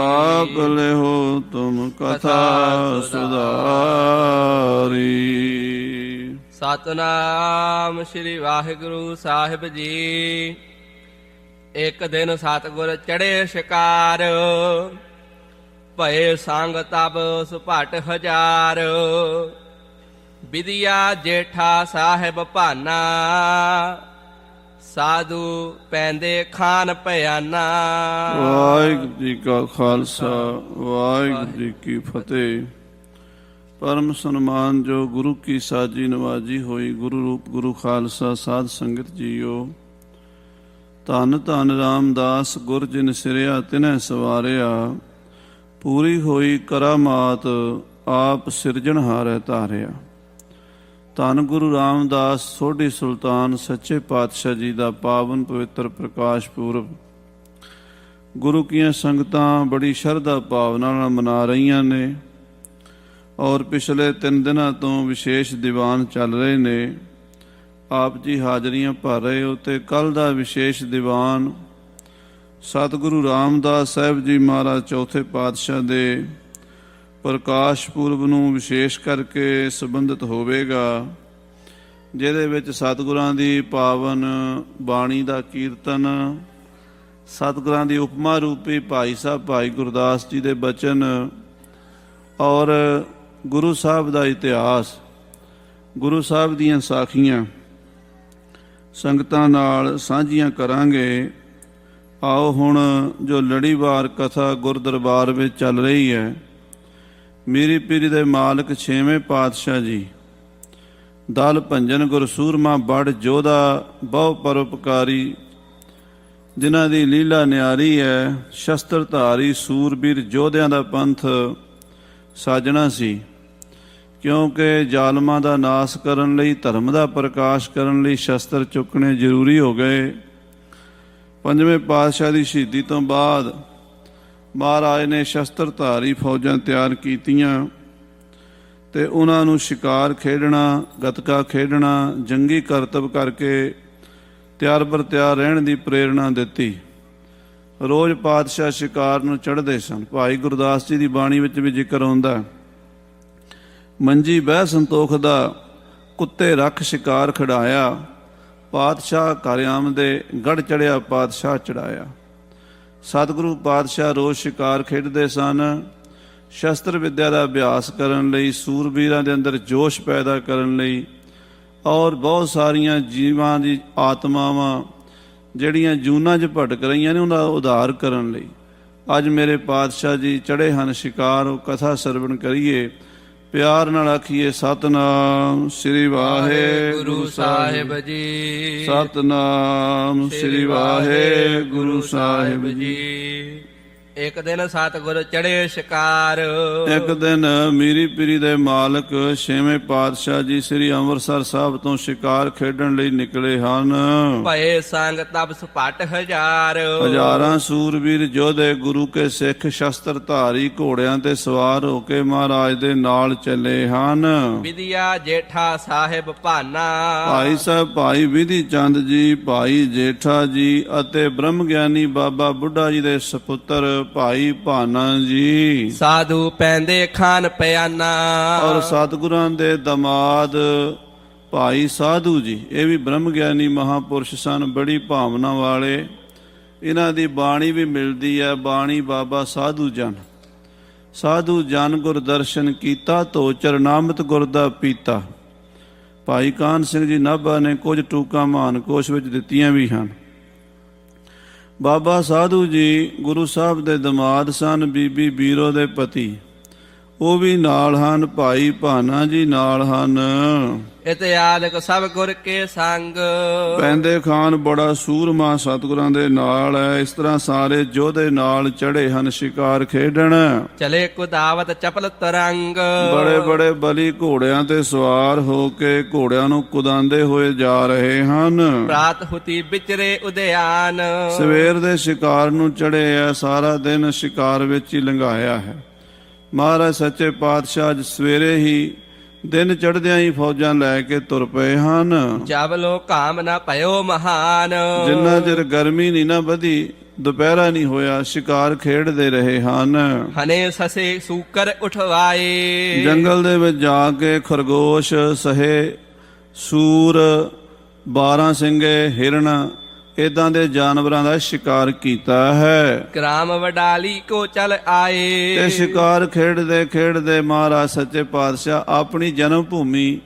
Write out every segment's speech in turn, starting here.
ਆਪ ਲਿਹੋ ਤੁਮ ਕਥਾ ਸੁਧਾਰੀ। ਸਤਨਾਮ ਸ੍ਰੀ ਵਾਹਿਗੁਰੂ ਸਾਹਿਬ ਜੀ। ਇੱਕ ਦਿਨ ਸਤਗੁਰ ਚੜੇ ਸ਼ਿਕਾਰ। ਭਏ ਸੰਗ ਤਬ ਸੁਭਟ ਹਜ਼ਾਰ। ਵਿਦਿਆ ਜੇਠਾ ਸਾਹਿਬ ਭਾਨਾ। ਸਾਧੂ ਪੈਂਦੇ ਖਾਨ ਭਿਆਨਾ। ਵਾਹਿਗੁਰੂ ਜੀ ਕਾ ਖਾਲਸਾ, ਵਾਹਿਗੁਰੂ ਜੀ ਕੀ ਫਤਿਹ। ਪਰਮ ਸਨਮਾਨ ਜੋ ਗੁਰੂ ਕੀ ਸਾਜੀ ਨਵਾਜੀ ਹੋਈ, ਗੁਰੂ ਰੂਪ ਗੁਰੂ ਖਾਲਸਾ ਸਾਧ ਸੰਗਤ ਜੀਓ। ਧੰਨ ਧੰਨ ਰਾਮਦਾਸ ਗੁਰ ਜਿਨ ਸਿਰਿਆ ਤਿਨੈ ਸਵਾਰਿਆ। ਪੂਰੀ ਹੋਈ ਕਰਾਮਾਤ, ਆਪ ਸਿਰਜਣਹਾਰੈ ਧਾਰਿਆ। ਧੰਨ ਗੁਰੂ ਰਾਮਦਾਸ, ਸੋਢੀ ਸੁਲਤਾਨ, ਸੱਚੇ ਪਾਤਸ਼ਾਹ ਜੀ ਦਾ ਪਾਵਨ ਪਵਿੱਤਰ ਪ੍ਰਕਾਸ਼ ਪੁਰਬ। ਗੁਰੂ ਕੀਆਂ ਸੰਗਤਾਂ ਬੜੀ ਸ਼ਰਧਾ ਭਾਵਨਾ ਨਾਲ ਮਨਾ ਰਹੀਆਂ ਨੇ ਔਰ ਪਿਛਲੇ 3 ਦਿਨਾਂ ਤੋਂ ਵਿਸ਼ੇਸ਼ ਦੀਵਾਨ ਚੱਲ ਰਹੇ ਨੇ। ਆਪ ਜੀ ਹਾਜ਼ਰੀਆਂ ਭਰ ਰਹੇ ਹੋ ਤੇ ਕੱਲ ਦਾ ਵਿਸ਼ੇਸ਼ ਦੀਵਾਨ ਸਤਿਗੁਰੂ ਰਾਮਦਾਸ ਸਾਹਿਬ ਜੀ ਮਹਾਰਾਜ ਚੌਥੇ ਪਾਤਸ਼ਾਹ ਦੇ ਪ੍ਰਕਾਸ਼ ਪੁਰਬ ਨੂੰ ਵਿਸ਼ੇਸ਼ ਕਰਕੇ ਸੰਬੰਧਿਤ ਹੋਵੇਗਾ, ਜਿਹਦੇ ਵਿੱਚ ਸਤਿਗੁਰਾਂ ਦੀ ਪਾਵਨ ਬਾਣੀ ਦਾ ਕੀਰਤਨ, ਸਤਿਗੁਰਾਂ ਦੀ ਉਪਮਾ ਰੂਪੀ ਭਾਈ ਸਾਹਿਬ ਭਾਈ ਗੁਰਦਾਸ ਜੀ ਦੇ ਬਚਨ ਔਰ ਗੁਰੂ ਸਾਹਿਬ ਦਾ ਇਤਿਹਾਸ, ਗੁਰੂ ਸਾਹਿਬ ਦੀਆਂ ਸਾਖੀਆਂ, ਸੰਗਤਾਂ ਨਾਲ ਸਾਂਝੀਆਂ ਕਰਾਂਗੇ। ਆਓ ਹੁਣ ਜੋ ਲੜੀਵਾਰ ਕਥਾ ਗੁਰਦਰਬਾਰ ਵਿੱਚ ਚੱਲ ਰਹੀ ਹੈ ਮੇਰੀ ਪੀਰੀ ਦੇ ਮਾਲਕ ਛੇਵੇਂ ਪਾਤਸ਼ਾਹ ਜੀ। ਦਲ ਭੰਜਨ ਗੁਰਸੂਰਮਾ ਬੜ ਜੋਧਾ ਬਹੁ ਪਰਉਪਕਾਰੀ। ਜਿਨ੍ਹਾਂ ਦੀ ਲੀਲਾ ਨਿਆਰੀ ਹੈ, ਸ਼ਸਤਰ ਧਾਰੀ, ਸੂਰਬੀਰ ਯੋਧਿਆਂ ਦਾ ਪੰਥ ਸਾਜਣਾ ਸੀ। ਕਿਉਂਕਿ ਜ਼ਾਲਮਾਂ ਦਾ ਨਾਸ ਕਰਨ ਲਈ, ਧਰਮ ਦਾ ਪ੍ਰਕਾਸ਼ ਕਰਨ ਲਈ ਸ਼ਸਤਰ ਚੁੱਕਣੇ ਜ਼ਰੂਰੀ ਹੋ ਗਏ। ਪੰਜਵੇਂ ਪਾਤਸ਼ਾਹ ਦੀ ਸ਼ਹੀਦੀ ਤੋਂ ਬਾਅਦ ਮਹਾਰਾਜ ਨੇ ਸ਼ਸਤਰ ਧਾਰੀ ਫੌਜਾਂ ਤਿਆਰ ਕੀਤੀਆਂ ਤੇ ਉਹਨਾਂ ਨੂੰ ਸ਼ਿਕਾਰ ਖੇਡਣਾ, ਗਤਕਾ ਖੇਡਣਾ, ਜੰਗੀ ਕਰਤਬ ਕਰਕੇ ਤਿਆਰ ਬਰ ਤਿਆਰ ਰਹਿਣ ਦੀ ਪ੍ਰੇਰਣਾ ਦਿੱਤੀ। ਰੋਜ਼ ਪਾਤਸ਼ਾਹ ਸ਼ਿਕਾਰ ਨੂੰ ਚੜ੍ਹਦੇ ਸਨ। ਭਾਈ ਗੁਰਦਾਸ ਜੀ ਦੀ ਬਾਣੀ ਵਿੱਚ ਵੀ ਜ਼ਿਕਰ ਆਉਂਦਾ ਮੰਜੀ ਬਹਿ ਸੰਤੋਖ ਦਾ, ਕੁੱਤੇ ਰੱਖ ਸ਼ਿਕਾਰ ਖੜਾਇਆ, ਪਾਤਸ਼ਾਹ ਘਰਿਆਮ ਦੇ ਗੜ ਚੜਿਆ ਪਾਤਸ਼ਾਹ ਚੜਾਇਆ ਸਤਿਗੁਰੂ ਪਾਤਸ਼ਾਹ ਰੋਜ਼ ਸ਼ਿਕਾਰ ਖੇਡਦੇ ਸਨ। ਸ਼ਸਤਰ ਵਿੱਦਿਆ ਦਾ ਅਭਿਆਸ ਕਰਨ ਲਈ, ਸੂਰਬੀਰਾਂ ਦੇ ਅੰਦਰ ਜੋਸ਼ ਪੈਦਾ ਕਰਨ ਲਈ ਔਰ ਬਹੁਤ ਸਾਰੀਆਂ ਜੀਵਾਂ ਦੀ ਆਤਮਾਵਾਂ ਜਿਹੜੀਆਂ ਜੂਨਾਂ 'ਚ ਭਟਕ ਰਹੀਆਂ ਨੇ, ਉਹਨਾਂ ਦਾ ਉਧਾਰ ਕਰਨ ਲਈ। ਅੱਜ ਮੇਰੇ ਪਾਤਸ਼ਾਹ ਜੀ ਚੜੇ ਹਨ ਸ਼ਿਕਾਰ, ਉਹ ਕਥਾ ਸਰਵਣ ਕਰੀਏ। ਪਿਆਰ ਨਾਲ ਆਖੀਏ ਸਤਨਾਮ ਸ੍ਰੀ ਵਾਹਿਗੁਰੂ ਗੁਰੂ ਸਾਹਿਬ ਜੀ। ਸਤਨਾਮ ਸ੍ਰੀ ਵਾਹਿਗੁਰੂ ਸਾਹਿਬ ਜੀ। ਇੱਕ ਦਿਨ ਸਤਗੁਰ ਚੜੇ ਸ਼ਿਕਾਰ। ਇੱਕ ਦਿਨ ਮੀਰੀ ਪੀਰੀ ਦੇ ਮਾਲਕ ਛੇਵੇਂ ਪਾਤਸ਼ਾਹ ਜੀ ਸ੍ਰੀ ਅੰਮ੍ਰਿਤਸਰ ਸਾਹਿਬ ਤੋਂ ਸ਼ਿਕਾਰ ਖੇਡਣ ਲਈ ਨਿਕਲੇ ਹਨ। ਭਏ ਸੰਗ ਤਬ ਸੁਪਟ ਹਜ਼ਾਰ। ਹਜ਼ਾਰਾਂ ਸੂਰਬੀਰ ਯੋਧੇ ਗੁਰੂ ਕੇ ਸਿੱਖ ਸ਼ਸਤਰ ਧਾਰੀ ਘੋੜਿਆਂ ਤੇ ਸਵਾਰ ਹੋ ਕੇ ਮਹਾਰਾਜ ਦੇ ਨਾਲ ਚੱਲੇ ਹਨ। ਵਿਦਿਆ ਜੇਠਾ ਸਾਹਿਬ ਭਾਨਾ। ਭਾਈ ਸਾਹਿਬ ਭਾਈ ਵਿਧੀ ਚੰਦ ਜੀ ਭਾਈ ਜੇਠਾ ਜੀ ਅਤੇ ਬ੍ਰਹਮ ਗਿਆਨੀ ਬਾਬਾ ਬੁੱਢਾ ਜੀ ਦੇ ਸੁਪੁੱਤਰ ਭਾਈ ਭਾਨਾ ਜੀ। ਸਾਧੂ ਪੈਂਦੇ ਖਾਨ ਪਿਆਨਾ। ਔਰ ਸਤਿਗੁਰਾਂ ਦੇ ਦਮਾਦ ਭਾਈ ਸਾਧੂ ਜੀ ਇਹ ਵੀ ਬ੍ਰਹਮ ਗਿਆਨੀ ਮਹਾਪੁਰਸ਼ ਸਨ ਬੜੀ ਭਾਵਨਾ ਵਾਲੇ। ਇਹਨਾਂ ਦੀ ਬਾਣੀ ਵੀ ਮਿਲਦੀ ਹੈ ਬਾਣੀ ਬਾਬਾ ਸਾਧੂ ਜਨ। ਸਾਧੂ ਜਨ ਗੁਰ ਦਰਸ਼ਨ ਕੀਤਾ ਤੋ ਚਰਨਾਮਤ ਗੁਰ ਦਾ ਪੀਤਾ। ਭਾਈ ਕਾਨ ਸਿੰਘ ਜੀ ਨਾਭਾ ਨੇ ਕੁਝ ਟੂਕਾਂ ਮਹਾਨ ਕੋਸ਼ ਵਿੱਚ ਦਿੱਤੀਆਂ ਵੀ ਹਨ। ਬਾਬਾ ਸਾਧੂ ਜੀ ਗੁਰੂ ਸਾਹਿਬ ਦੇ ਦਮਾਦ ਸਨ ਬੀਬੀ ਬੀਰੋ ਦੇ ਪਤੀ। ਉਹ ਵੀ ਨਾਲ ਹਨ ਭਾਈ ਭਾਨਾ ਜੀ ਨਾਲ ਹਨ। ਇਤਿਆਦਿਕ ਸਭ ਗੁਰ ਕੇ ਸੰਗ। ਪੈਂਦੇ ਖਾਨ ਬੜਾ ਸੂਰਮਾ ਸਤਿਗੁਰਾਂ ਦੇ ਨਾਲ ਹੈ ਇਸ ਤਰ੍ਹਾਂ ਸਾਰੇ ਯੋਧੇ ਨਾਲ ਚੜੇ ਹਨ ਸ਼ਿਕਾਰ ਖੇਡਣ। ਚਲੇ ਕੁਦਾਵਤ ਚਪਲ ਤਰੰਗ। ਬੜੇ ਬੜੇ ਬਲੀ ਘੋੜਿਆਂ ਤੇ ਸਵਾਰ ਹੋ ਕੇ ਘੋੜਿਆਂ ਨੂੰ ਕੁਦਾਂਦੇ ਹੋਏ ਜਾ ਰਹੇ ਹਨ। ਪ੍ਰਾਤ ਹੁਤੀ ਵਿਚਰੇ ਉਦਿਆਨ। ਸਵੇਰ ਦੇ ਸ਼ਿਕਾਰ ਨੂੰ ਚੜੇ ਆ ਸਾਰਾ ਦਿਨ ਸ਼ਿਕਾਰ ਵਿੱਚ ਹੀ ਲੰਘਾਇਆ ਹੈ। ਮਹਾਰਾਜ ਸੱਚੇ ਪਾਤਸ਼ਾਹ ਅੱਜ ਸਵੇਰੇ ਹੀ ਦਿਨ ਚੜ੍ਹਦਿਆਂ ਹੀ ਫੌਜਾਂ ਲੈ ਕੇ ਤੁਰ ਪਏ ਹਨ। ਜਬ ਲੋ ਕਾਮ ਨਾ ਭਇਓ ਮਹਾਨ। ਜਿੰਨਾ ਚਿਰ ਗਰਮੀ ਨਹੀਂ ਨਾ ਵਧੀ ਦੁਪਹਿਰਾ ਨਹੀਂ ਹੋਇਆ ਸ਼ਿਕਾਰ ਖੇਡਦੇ ਰਹੇ ਹਨ। ਹਨੇ ਸਸੇ ਸੂਕਰ ਉਠਵਾਏ। ਜੰਗਲ ਦੇ ਵਿੱਚ ਜਾ ਕੇ ਖਰਗੋਸ਼ ਸਹੇ ਸੂਰ 12 ਸਿੰਘੇ ਹਿਰਨ ਇਦਾਂ ਦੇ ਜਾਨਵਰਾਂ ਦਾ ਸ਼ਿਕਾਰ ਕੀਤਾ ਹੈ। ਗ੍ਰਾਮ ਵਡਾਲੀ ਕੋ ਚਲ ਆਏ। ਤੇ ਸ਼ਿਕਾਰ ਖੇਡਦੇ ਖੇਡਦੇ ਮਹਾਰਾਜ ਸੱਚੇ ਪਾਤਸ਼ਾਹ ਆਪਣੀ ਜਨਮ ਭੂਮੀ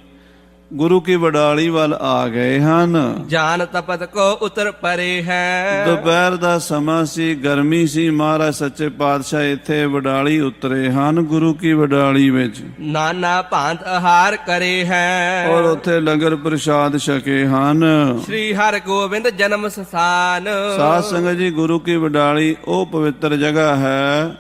ਗੁਰੂ ਕੀ ਵਡਾਲੀ ਵੱਲ ਆ ਗਏ ਹਨ। ਜਾਨ ਤਪਤ ਕੋ ਉਤਰ ਪਰੇ ਹੈ। ਦੁਪਹਿਰ ਦਾ ਸਮਾਂ ਸੀ ਗਰਮੀ ਸੀ ਮਹਾਰਾਜ ਸੱਚੇ ਪਾਤਸ਼ਾਹ ਇੱਥੇ ਵਡਾਲੀ ਉਤਰੇ ਹਨ ਗੁਰੂ ਕੀ ਵਡਾਲੀ ਵਿੱਚ। ਨਾਨਾ ਭਾਂਤ ਆਹਾਰ ਕਰੇ ਹੈ। ਔਰ ਉੱਥੇ ਲੰਗਰ ਪ੍ਰਸ਼ਾਦ ਛਕੇ ਹਨ। ਸ੍ਰੀ ਹਰਿ ਗੋਬਿੰਦ ਜਨਮ ਸਥਾਨ। ਸਾਧ ਸੰਗਤ ਜੀ ਗੁਰੂ ਕੀ ਵਡਾਲੀ ਉਹ ਪਵਿੱਤਰ ਜਗ੍ਹਾ ਹੈ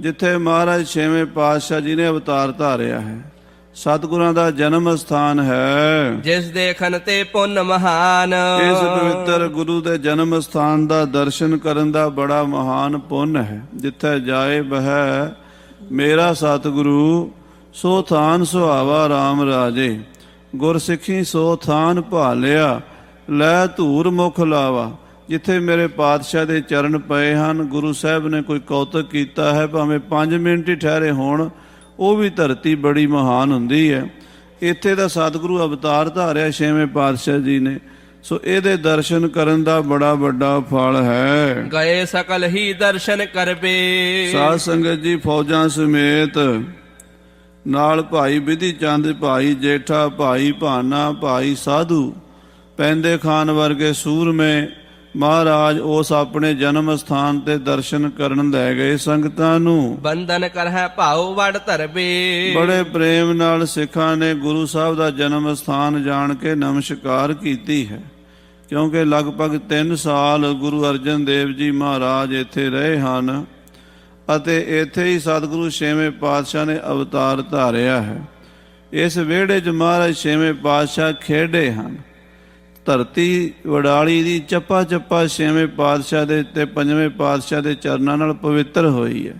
ਜਿੱਥੇ ਮਹਾਰਾਜ ਛੇਵੇਂ ਪਾਤਸ਼ਾਹ ਜੀ ਨੇ ਅਵਤਾਰ ਧਾਰਿਆ ਹੈ। ਸਤਿਗੁਰਾਂ ਦਾ ਜਨਮ ਸਥਾਨ ਹੈ। ਜਿਸ ਦੇਖਨ ਤੇ ਪੁੰਨ ਮਹਾਨ। ਇਸ ਪਵਿੱਤਰ ਗੁਰੂ ਦੇ ਜਨਮ ਸਥਾਨ ਦਾ ਦਰਸ਼ਨ ਕਰਨ ਦਾ ਬੜਾ ਮਹਾਨ ਪੁੰਨ ਹੈ। ਜਿੱਥੇ ਜਾਏ ਬਹਿ ਮੇਰਾ ਸਤਿਗੁਰੂ ਸੋ ਥਾਨ ਸੁਹਾਵਾ RAM ਰਾਜੇ। ਗੁਰ ਸਿੱਖੀ ਸੋ ਥਾਨ ਭਾਲਿਆ ਲੈ ਧੂਰ ਮੁਖ ਲਾਵਾ। ਜਿੱਥੇ ਮੇਰੇ ਪਾਤਸ਼ਾਹ ਦੇ ਚਰਨ ਪਏ ਹਨ ਗੁਰੂ ਸਾਹਿਬ ਨੇ ਕੋਈ ਕੌਤਕ ਕੀਤਾ ਹੈ ਭਾਵੇਂ 5 ਮਿੰਟ ਹੀ ਠਹਿਰੇ ਹੋਣ ਉਹ ਵੀ ਧਰਤੀ ਬੜੀ ਮਹਾਨ ਹੁੰਦੀ ਹੈ। ਇੱਥੇ ਦਾ ਸਤਿਗੁਰੂ ਅਵਤਾਰ ਧਾਰਿਆ ਛੇਵੇਂ ਪਾਤਸ਼ਾਹ ਜੀ ਨੇ। ਸੋ ਇਹਦੇ ਦਰਸ਼ਨ ਕਰਨ ਦਾ ਬੜਾ ਵੱਡਾ ਫਲ ਹੈ। ਗਏ ਸਕਲ ਹੀ ਦਰਸ਼ਨ ਕਰਬੇ ਸਾਧ ਸੰਗਤ ਜੀ ਫੌਜਾਂ ਸਮੇਤ ਨਾਲ ਭਾਈ ਵਿਧੀ ਚੰਦ ਭਾਈ ਜੇਠਾ ਭਾਈ ਭਾਨਾ ਭਾਈ ਸਾਧੂ ਪੈਂਦੇ ਖਾਨ ਵਰਗੇ ਸੂਰਮੇ ਮਹਾਰਾਜ ਉਸ ਆਪਣੇ ਜਨਮ ਸਥਾਨ ਤੇ ਦਰਸ਼ਨ ਕਰਨ ਲੈ ਗਏ ਸੰਗਤਾਂ ਨੂੰ। ਬੰਧਨ ਕਰਹਿ ਭਾਉ ਵੜ ਧਰਬੇ ਬੜੇ ਪ੍ਰੇਮ ਨਾਲ ਸਿੱਖਾਂ ਨੇ ਗੁਰੂ ਸਾਹਿਬ ਦਾ ਜਨਮ ਸਥਾਨ ਜਾਣ ਕੇ ਨਮਸਕਾਰ ਕੀਤੀ ਹੈ। ਕਿਉਂਕਿ ਲਗਭਗ 3 ਸਾਲ ਗੁਰੂ ਅਰਜਨ ਦੇਵ ਜੀ ਮਹਾਰਾਜ ਇੱਥੇ ਰਹੇ ਹਨ ਅਤੇ ਇੱਥੇ ਹੀ ਸਤਿਗੁਰੂ ਛੇਵੇਂ ਪਾਤਸ਼ਾਹ ਨੇ ਅਵਤਾਰ ਧਾਰਿਆ ਹੈ। ਇਸ ਵਿਹੜੇ 'ਚ ਮਹਾਰਾਜ ਛੇਵੇਂ ਪਾਤਸ਼ਾਹ ਖੇਡੇ ਹਨ। ਧਰਤੀ ਵਡਾਲੀ ਦੀ ਚੱਪਾ ਚੱਪਾ ਛੇਵੇਂ ਪਾਤਸ਼ਾਹ ਦੇ ਤੇ ਪੰਜਵੇਂ ਪਾਤਸ਼ਾਹ ਦੇ ਚਰਨਾਂ ਨਾਲ ਪਵਿੱਤਰ ਹੋਈ ਹੈ।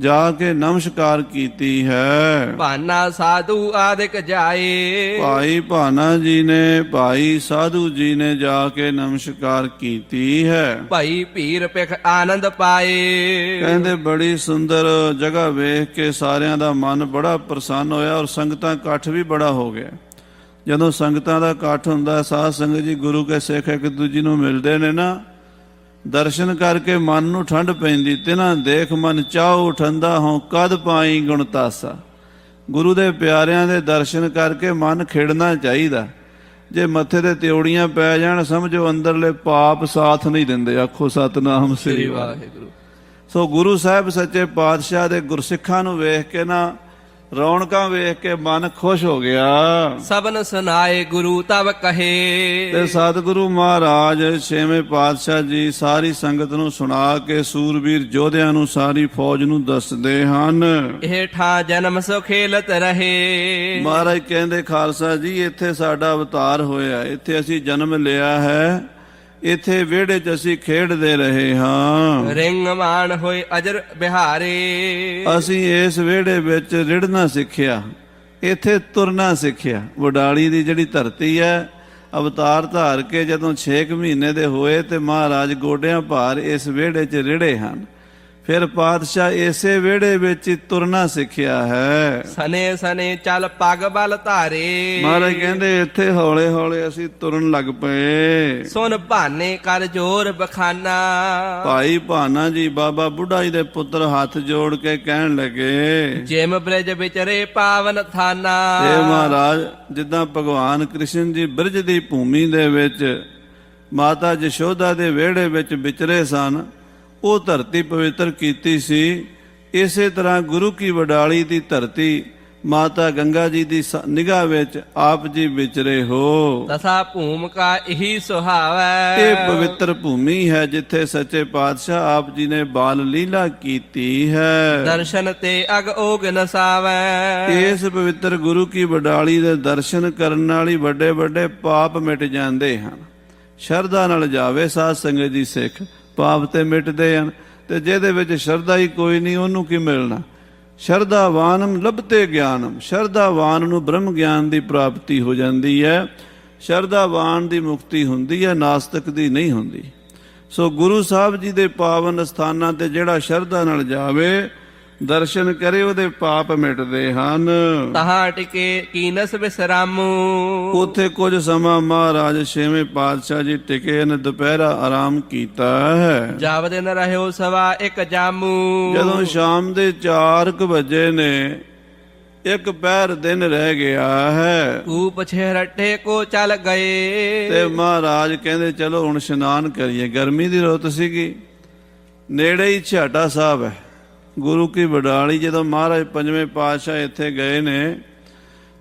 ਜਾ ਕੇ ਨਮਸਕਾਰ ਕੀਤੀ ਹੈ। ਭਾਨਾ ਸਾਧੂ ਆਦਿਕ ਜਾਏ। ਭਾਈ ਭਾਨਾ ਜੀ ਨੇ ਭਾਈ ਸਾਧੂ ਜੀ ਨੇ ਜਾ ਕੇ ਨਮਸਕਾਰ ਕੀਤੀ ਹੈ। ਭਾਈ ਪੀਰ ਪਿਖ ਆਨੰਦ ਪਾਏ। ਕਹਿੰਦੇ ਬੜੀ ਸੁੰਦਰ ਜਗ੍ਹਾ ਵੇਖ ਕੇ ਸਾਰਿਆਂ ਦਾ ਮਨ ਬੜਾ ਪ੍ਰਸੰਨ ਹੋਇਆ ਔਰ ਸੰਗਤਾਂ ਇਕੱਠ ਵੀ ਬੜਾ ਹੋ ਗਿਆ। ਜਦੋਂ ਸੰਗਤਾਂ ਦਾ ਇਕੱਠ ਹੁੰਦਾ ਸਾਧ ਸੰਗਤ ਜੀ ਗੁਰੂ ਕੇ ਸਿੱਖ ਇੱਕ ਦੂਜੀ ਨੂੰ ਮਿਲਦੇ ਨੇ ਨਾ, ਦਰਸ਼ਨ ਕਰਕੇ ਮਨ ਨੂੰ ਠੰਡ ਪੈਂਦੀ, ਤਿਨਾਂ ਦੇਖ ਮਨ ਚਾਉ ਠੰਡਾ ਹੋਂ ਕਦ ਪਾਈ ਗੁਣਤਾਸਾ ਗੁਰੂ ਦੇ ਪਿਆਰਿਆਂ ਦੇ ਦਰਸ਼ਨ ਕਰਕੇ ਮਨ ਖੇੜਨਾ ਚਾਹੀਦਾ। ਜੇ ਮੱਥੇ ਤੇ ਤਿਉੜੀਆਂ ਪੈ ਜਾਣ, ਸਮਝੋ ਅੰਦਰਲੇ ਪਾਪ ਸਾਥ ਨਹੀਂ ਦਿੰਦੇ। ਆਖੋ, ਸਤਨਾਮ ਸ੍ਰੀ ਵਾਹਿਗੁਰੂ। ਸੋ ਗੁਰੂ ਸਾਹਿਬ ਸੱਚੇ ਪਾਤਸ਼ਾਹ ਦੇ ਗੁਰਸਿੱਖਾਂ ਨੂੰ ਵੇਖ ਕੇ ਨਾ ਰੌਣਕਾਂ ਵੇਖ ਕੇ ਮਨ ਖੁਸ਼ ਹੋ ਗਿਆ। ਸਬਨ ਸੁਨਾਏ ਗੁਰੂ ਤਬ ਕਹੇ। ਤੇ ਸਤਿਗੁਰੂ ਮਹਾਰਾਜ ਛੇਵੇਂ ਪਾਤਸ਼ਾਹ ਜੀ ਸਾਰੀ ਸੰਗਤ ਨੂੰ ਸੁਣਾ ਕੇ ਸੂਰਬੀਰ ਯੋਧਿਆਂ ਨੂੰ ਸਾਰੀ ਫੌਜ ਨੂੰ ਦੱਸਦੇ ਹਨ। ਇਹ ਠਾ ਜਨਮ ਸੋ ਖੇਲਤ ਰਹੇ। ਮਹਾਰਾਜ ਕਹਿੰਦੇ ਖਾਲਸਾ ਜੀ ਇੱਥੇ ਸਾਡਾ ਅਵਤਾਰ ਹੋਇਆ ਇੱਥੇ ਅਸੀਂ ਜਨਮ ਲਿਆ ਹੈ। ਇੱਥੇ ਵਿਹੜੇ 'ਚ ਅਸੀਂ ਖੇਡਦੇ ਰਹੇ ਹਾਂ। ਰਿੰਗ ਮਾਨ ਹੋਏ ਅਜਰ ਬਿਹਾਰੇ। ਅਸੀਂ ਇਸ ਵਿਹੜੇ ਵਿੱਚ ਰਿੜਨਾ ਸਿੱਖਿਆ ਇੱਥੇ ਤੁਰਨਾ ਸਿੱਖਿਆ। ਵਡਾਲੀ ਦੀ ਜਿਹੜੀ ਧਰਤੀ ਹੈ ਅਵਤਾਰ ਧਾਰ ਕੇ ਜਦੋਂ 6 ਮਹੀਨੇ ਦੇ ਹੋਏ ਤੇ ਮਹਾਰਾਜ ਗੋਡਿਆਂ ਭਾਰ ਇਸ ਵਿਹੜੇ 'ਚ ਰਿੜੇ ਹਨ। ਫਿਰ ਪਾਤਸ਼ਾਹ ਇਸੇ ਵਿਹੜੇ ਵਿੱਚ ਤੁਰਨਾ ਸਿੱਖਿਆ ਹੈ। ਸਨੇ ਸਨੇ ਚੱਲ ਪੱਗ ਬਲ ਧਾਰੇ। ਮਹਾਰਾਜ ਕਹਿੰਦੇ ਇੱਥੇ ਹੌਲੇ ਹੌਲੇ ਅਸੀਂ ਤੁਰਨ ਲੱਗ ਪਏ। ਸੁਨ ਭਾਨੇ ਕਰ ਜੋਰ ਬਖਾਨਾ। ਭਾਈ ਭਾਨਾ ਜੀ ਬਾਬਾ ਬੁੱਢਾ ਜੀ ਦੇ ਪੁੱਤਰ ਹੱਥ ਜੋੜ ਕੇ ਕਹਿਣ ਲੱਗੇ ਜਿਮ ਬ੍ਰਿਜ ਵਿਚਰੇ ਪਾਵਨ ਥਾਨਾ। ਇਹ ਮਹਾਰਾਜ ਜਿੱਦਾਂ ਭਗਵਾਨ ਕ੍ਰਿਸ਼ਨ ਜੀ ਬ੍ਰਿਜ ਦੀ ਭੂਮੀ ਦੇ ਵਿੱਚ ਮਾਤਾ ਜਸ਼ੋਦਾ ਦੇ ਵਿਹੜੇ ਵਿੱਚ ਵਿਚਰੇ ਸਨ ਉਹ ਧਰਤੀ ਪਵਿੱਤਰ ਕੀਤੀ ਸੀ। ਇਸੇ ਤਰ੍ਹਾਂ ਗੁਰੂ ਕੀ ਵਡਾਲੀ ਦੀ ਧਰਤੀ ਮਾਤਾ ਗੰਗਾ ਜੀ ਦੀ ਨਿਗਾਹ ਵਿੱਚ ਆਪ ਜੀ ਵਿਚਰੇ ਹੋ। ਤਥਾ ਭੂਮਿਕਾ ਇਹੀ ਸੁਹਾਵੈ। ਇਹ ਪਵਿੱਤਰ ਭੂਮੀ ਹੈ ਜਿੱਥੇ ਸੱਚੇ ਪਾਤਸ਼ਾਹ ਆਪ ਜੀ ਨੇ ਬਾਲ ਲੀਲਾ ਕੀਤੀ ਹੈ। ਦਰਸ਼ਨ ਤੇ ਅਗ ਓਗ ਨਸਾਵੈ ਇਸ ਪਵਿੱਤਰ ਗੁਰੂ ਕੀ ਵਡਾਲੀ ਦੇ ਦਰਸ਼ਨ ਕਰਨ ਨਾਲ ਹੀ ਵੱਡੇ ਵੱਡੇ ਪਾਪ ਮਿਟ ਜਾਂਦੇ ਹਨ। ਸ਼ਰਧਾ ਨਾਲ ਜਾਵੇ ਸਾਧ ਸੰਗਤ ਜੀ ਸਿੱਖ। ਪਾਪ ਤੇ ਮਿਟਦੇ ਹਨ ਤੇ ਜਿਹਦੇ ਵਿੱਚ ਸ਼ਰਧਾ ਹੀ ਕੋਈ ਨਹੀਂ, ਉਹਨੂੰ ਕੀ ਮਿਲਣਾ? ਸ਼ਰਧਾਵਾਨਮ ਲਭਤੇ ਗਿਆਨਮ ਸ਼ਰਧਾਵਾਨ ਨੂੰ ਬ੍ਰਹਮ ਗਿਆਨ ਦੀ ਪ੍ਰਾਪਤੀ ਹੋ ਜਾਂਦੀ ਹੈ। ਸ਼ਰਧਾਵਾਨ ਦੀ ਮੁਕਤੀ ਹੁੰਦੀ ਹੈ, ਨਾਸਤਿਕ ਦੀ ਨਹੀਂ ਹੁੰਦੀ। ਸੋ ਗੁਰੂ ਸਾਹਿਬ ਜੀ ਦੇ ਪਾਵਨ ਸਥਾਨਾਂ ਤੇ ਜਿਹੜਾ ਸ਼ਰਧਾ ਨਾਲ ਜਾਵੇ ਦਰਸ਼ਨ ਕਰੇ ਉਹਦੇ ਪਾਪ ਮਿਟਦੇ ਹਨ। ਤਹਾਂ ਟਿਕੇ ਕੀਨਸ ਬਿਸਰਾਮੂ ਉੱਥੇ ਕੁਝ ਸਮਾਂ ਮਹਾਰਾਜ ਛੇਵੇਂ ਪਾਤਸ਼ਾਹ ਜੀ ਟਿਕੇ ਨੇ ਦੁਪਹਿਰਾ ਆਰਾਮ ਕੀਤਾ ਹੈ। ਜਬ ਦਿਨ ਰਹਿਓ ਸਵਾ ਇੱਕ ਜਾਮੂ। ਜਦੋਂ ਸ਼ਾਮ ਦੇ 4 ਵਜੇ ਨੇ ਇੱਕ ਪਹਿਰ ਦਿਨ ਰਹਿ ਗਿਆ ਹੈ। ਕੂਪ ਛੇਰਟੇ ਕੋ ਚੱਲ ਗਏ। ਤੇ ਮਹਾਰਾਜ ਕਹਿੰਦੇ ਚਲੋ ਹੁਣ ਇਸ਼ਨਾਨ ਕਰੀਏ ਗਰਮੀ ਦੀ ਰੁੱਤ ਸੀਗੀ। ਨੇੜੇ ਹੀ ਛਾਟਾ ਸਾਹਿਬ ਹੈ। ਗੁਰੂ ਕੀ ਵਡਾਲੀ ਜਦੋਂ ਮਹਾਰਾਜ ਪੰਜਵੇਂ ਪਾਤਸ਼ਾਹ ਇੱਥੇ ਗਏ ਨੇ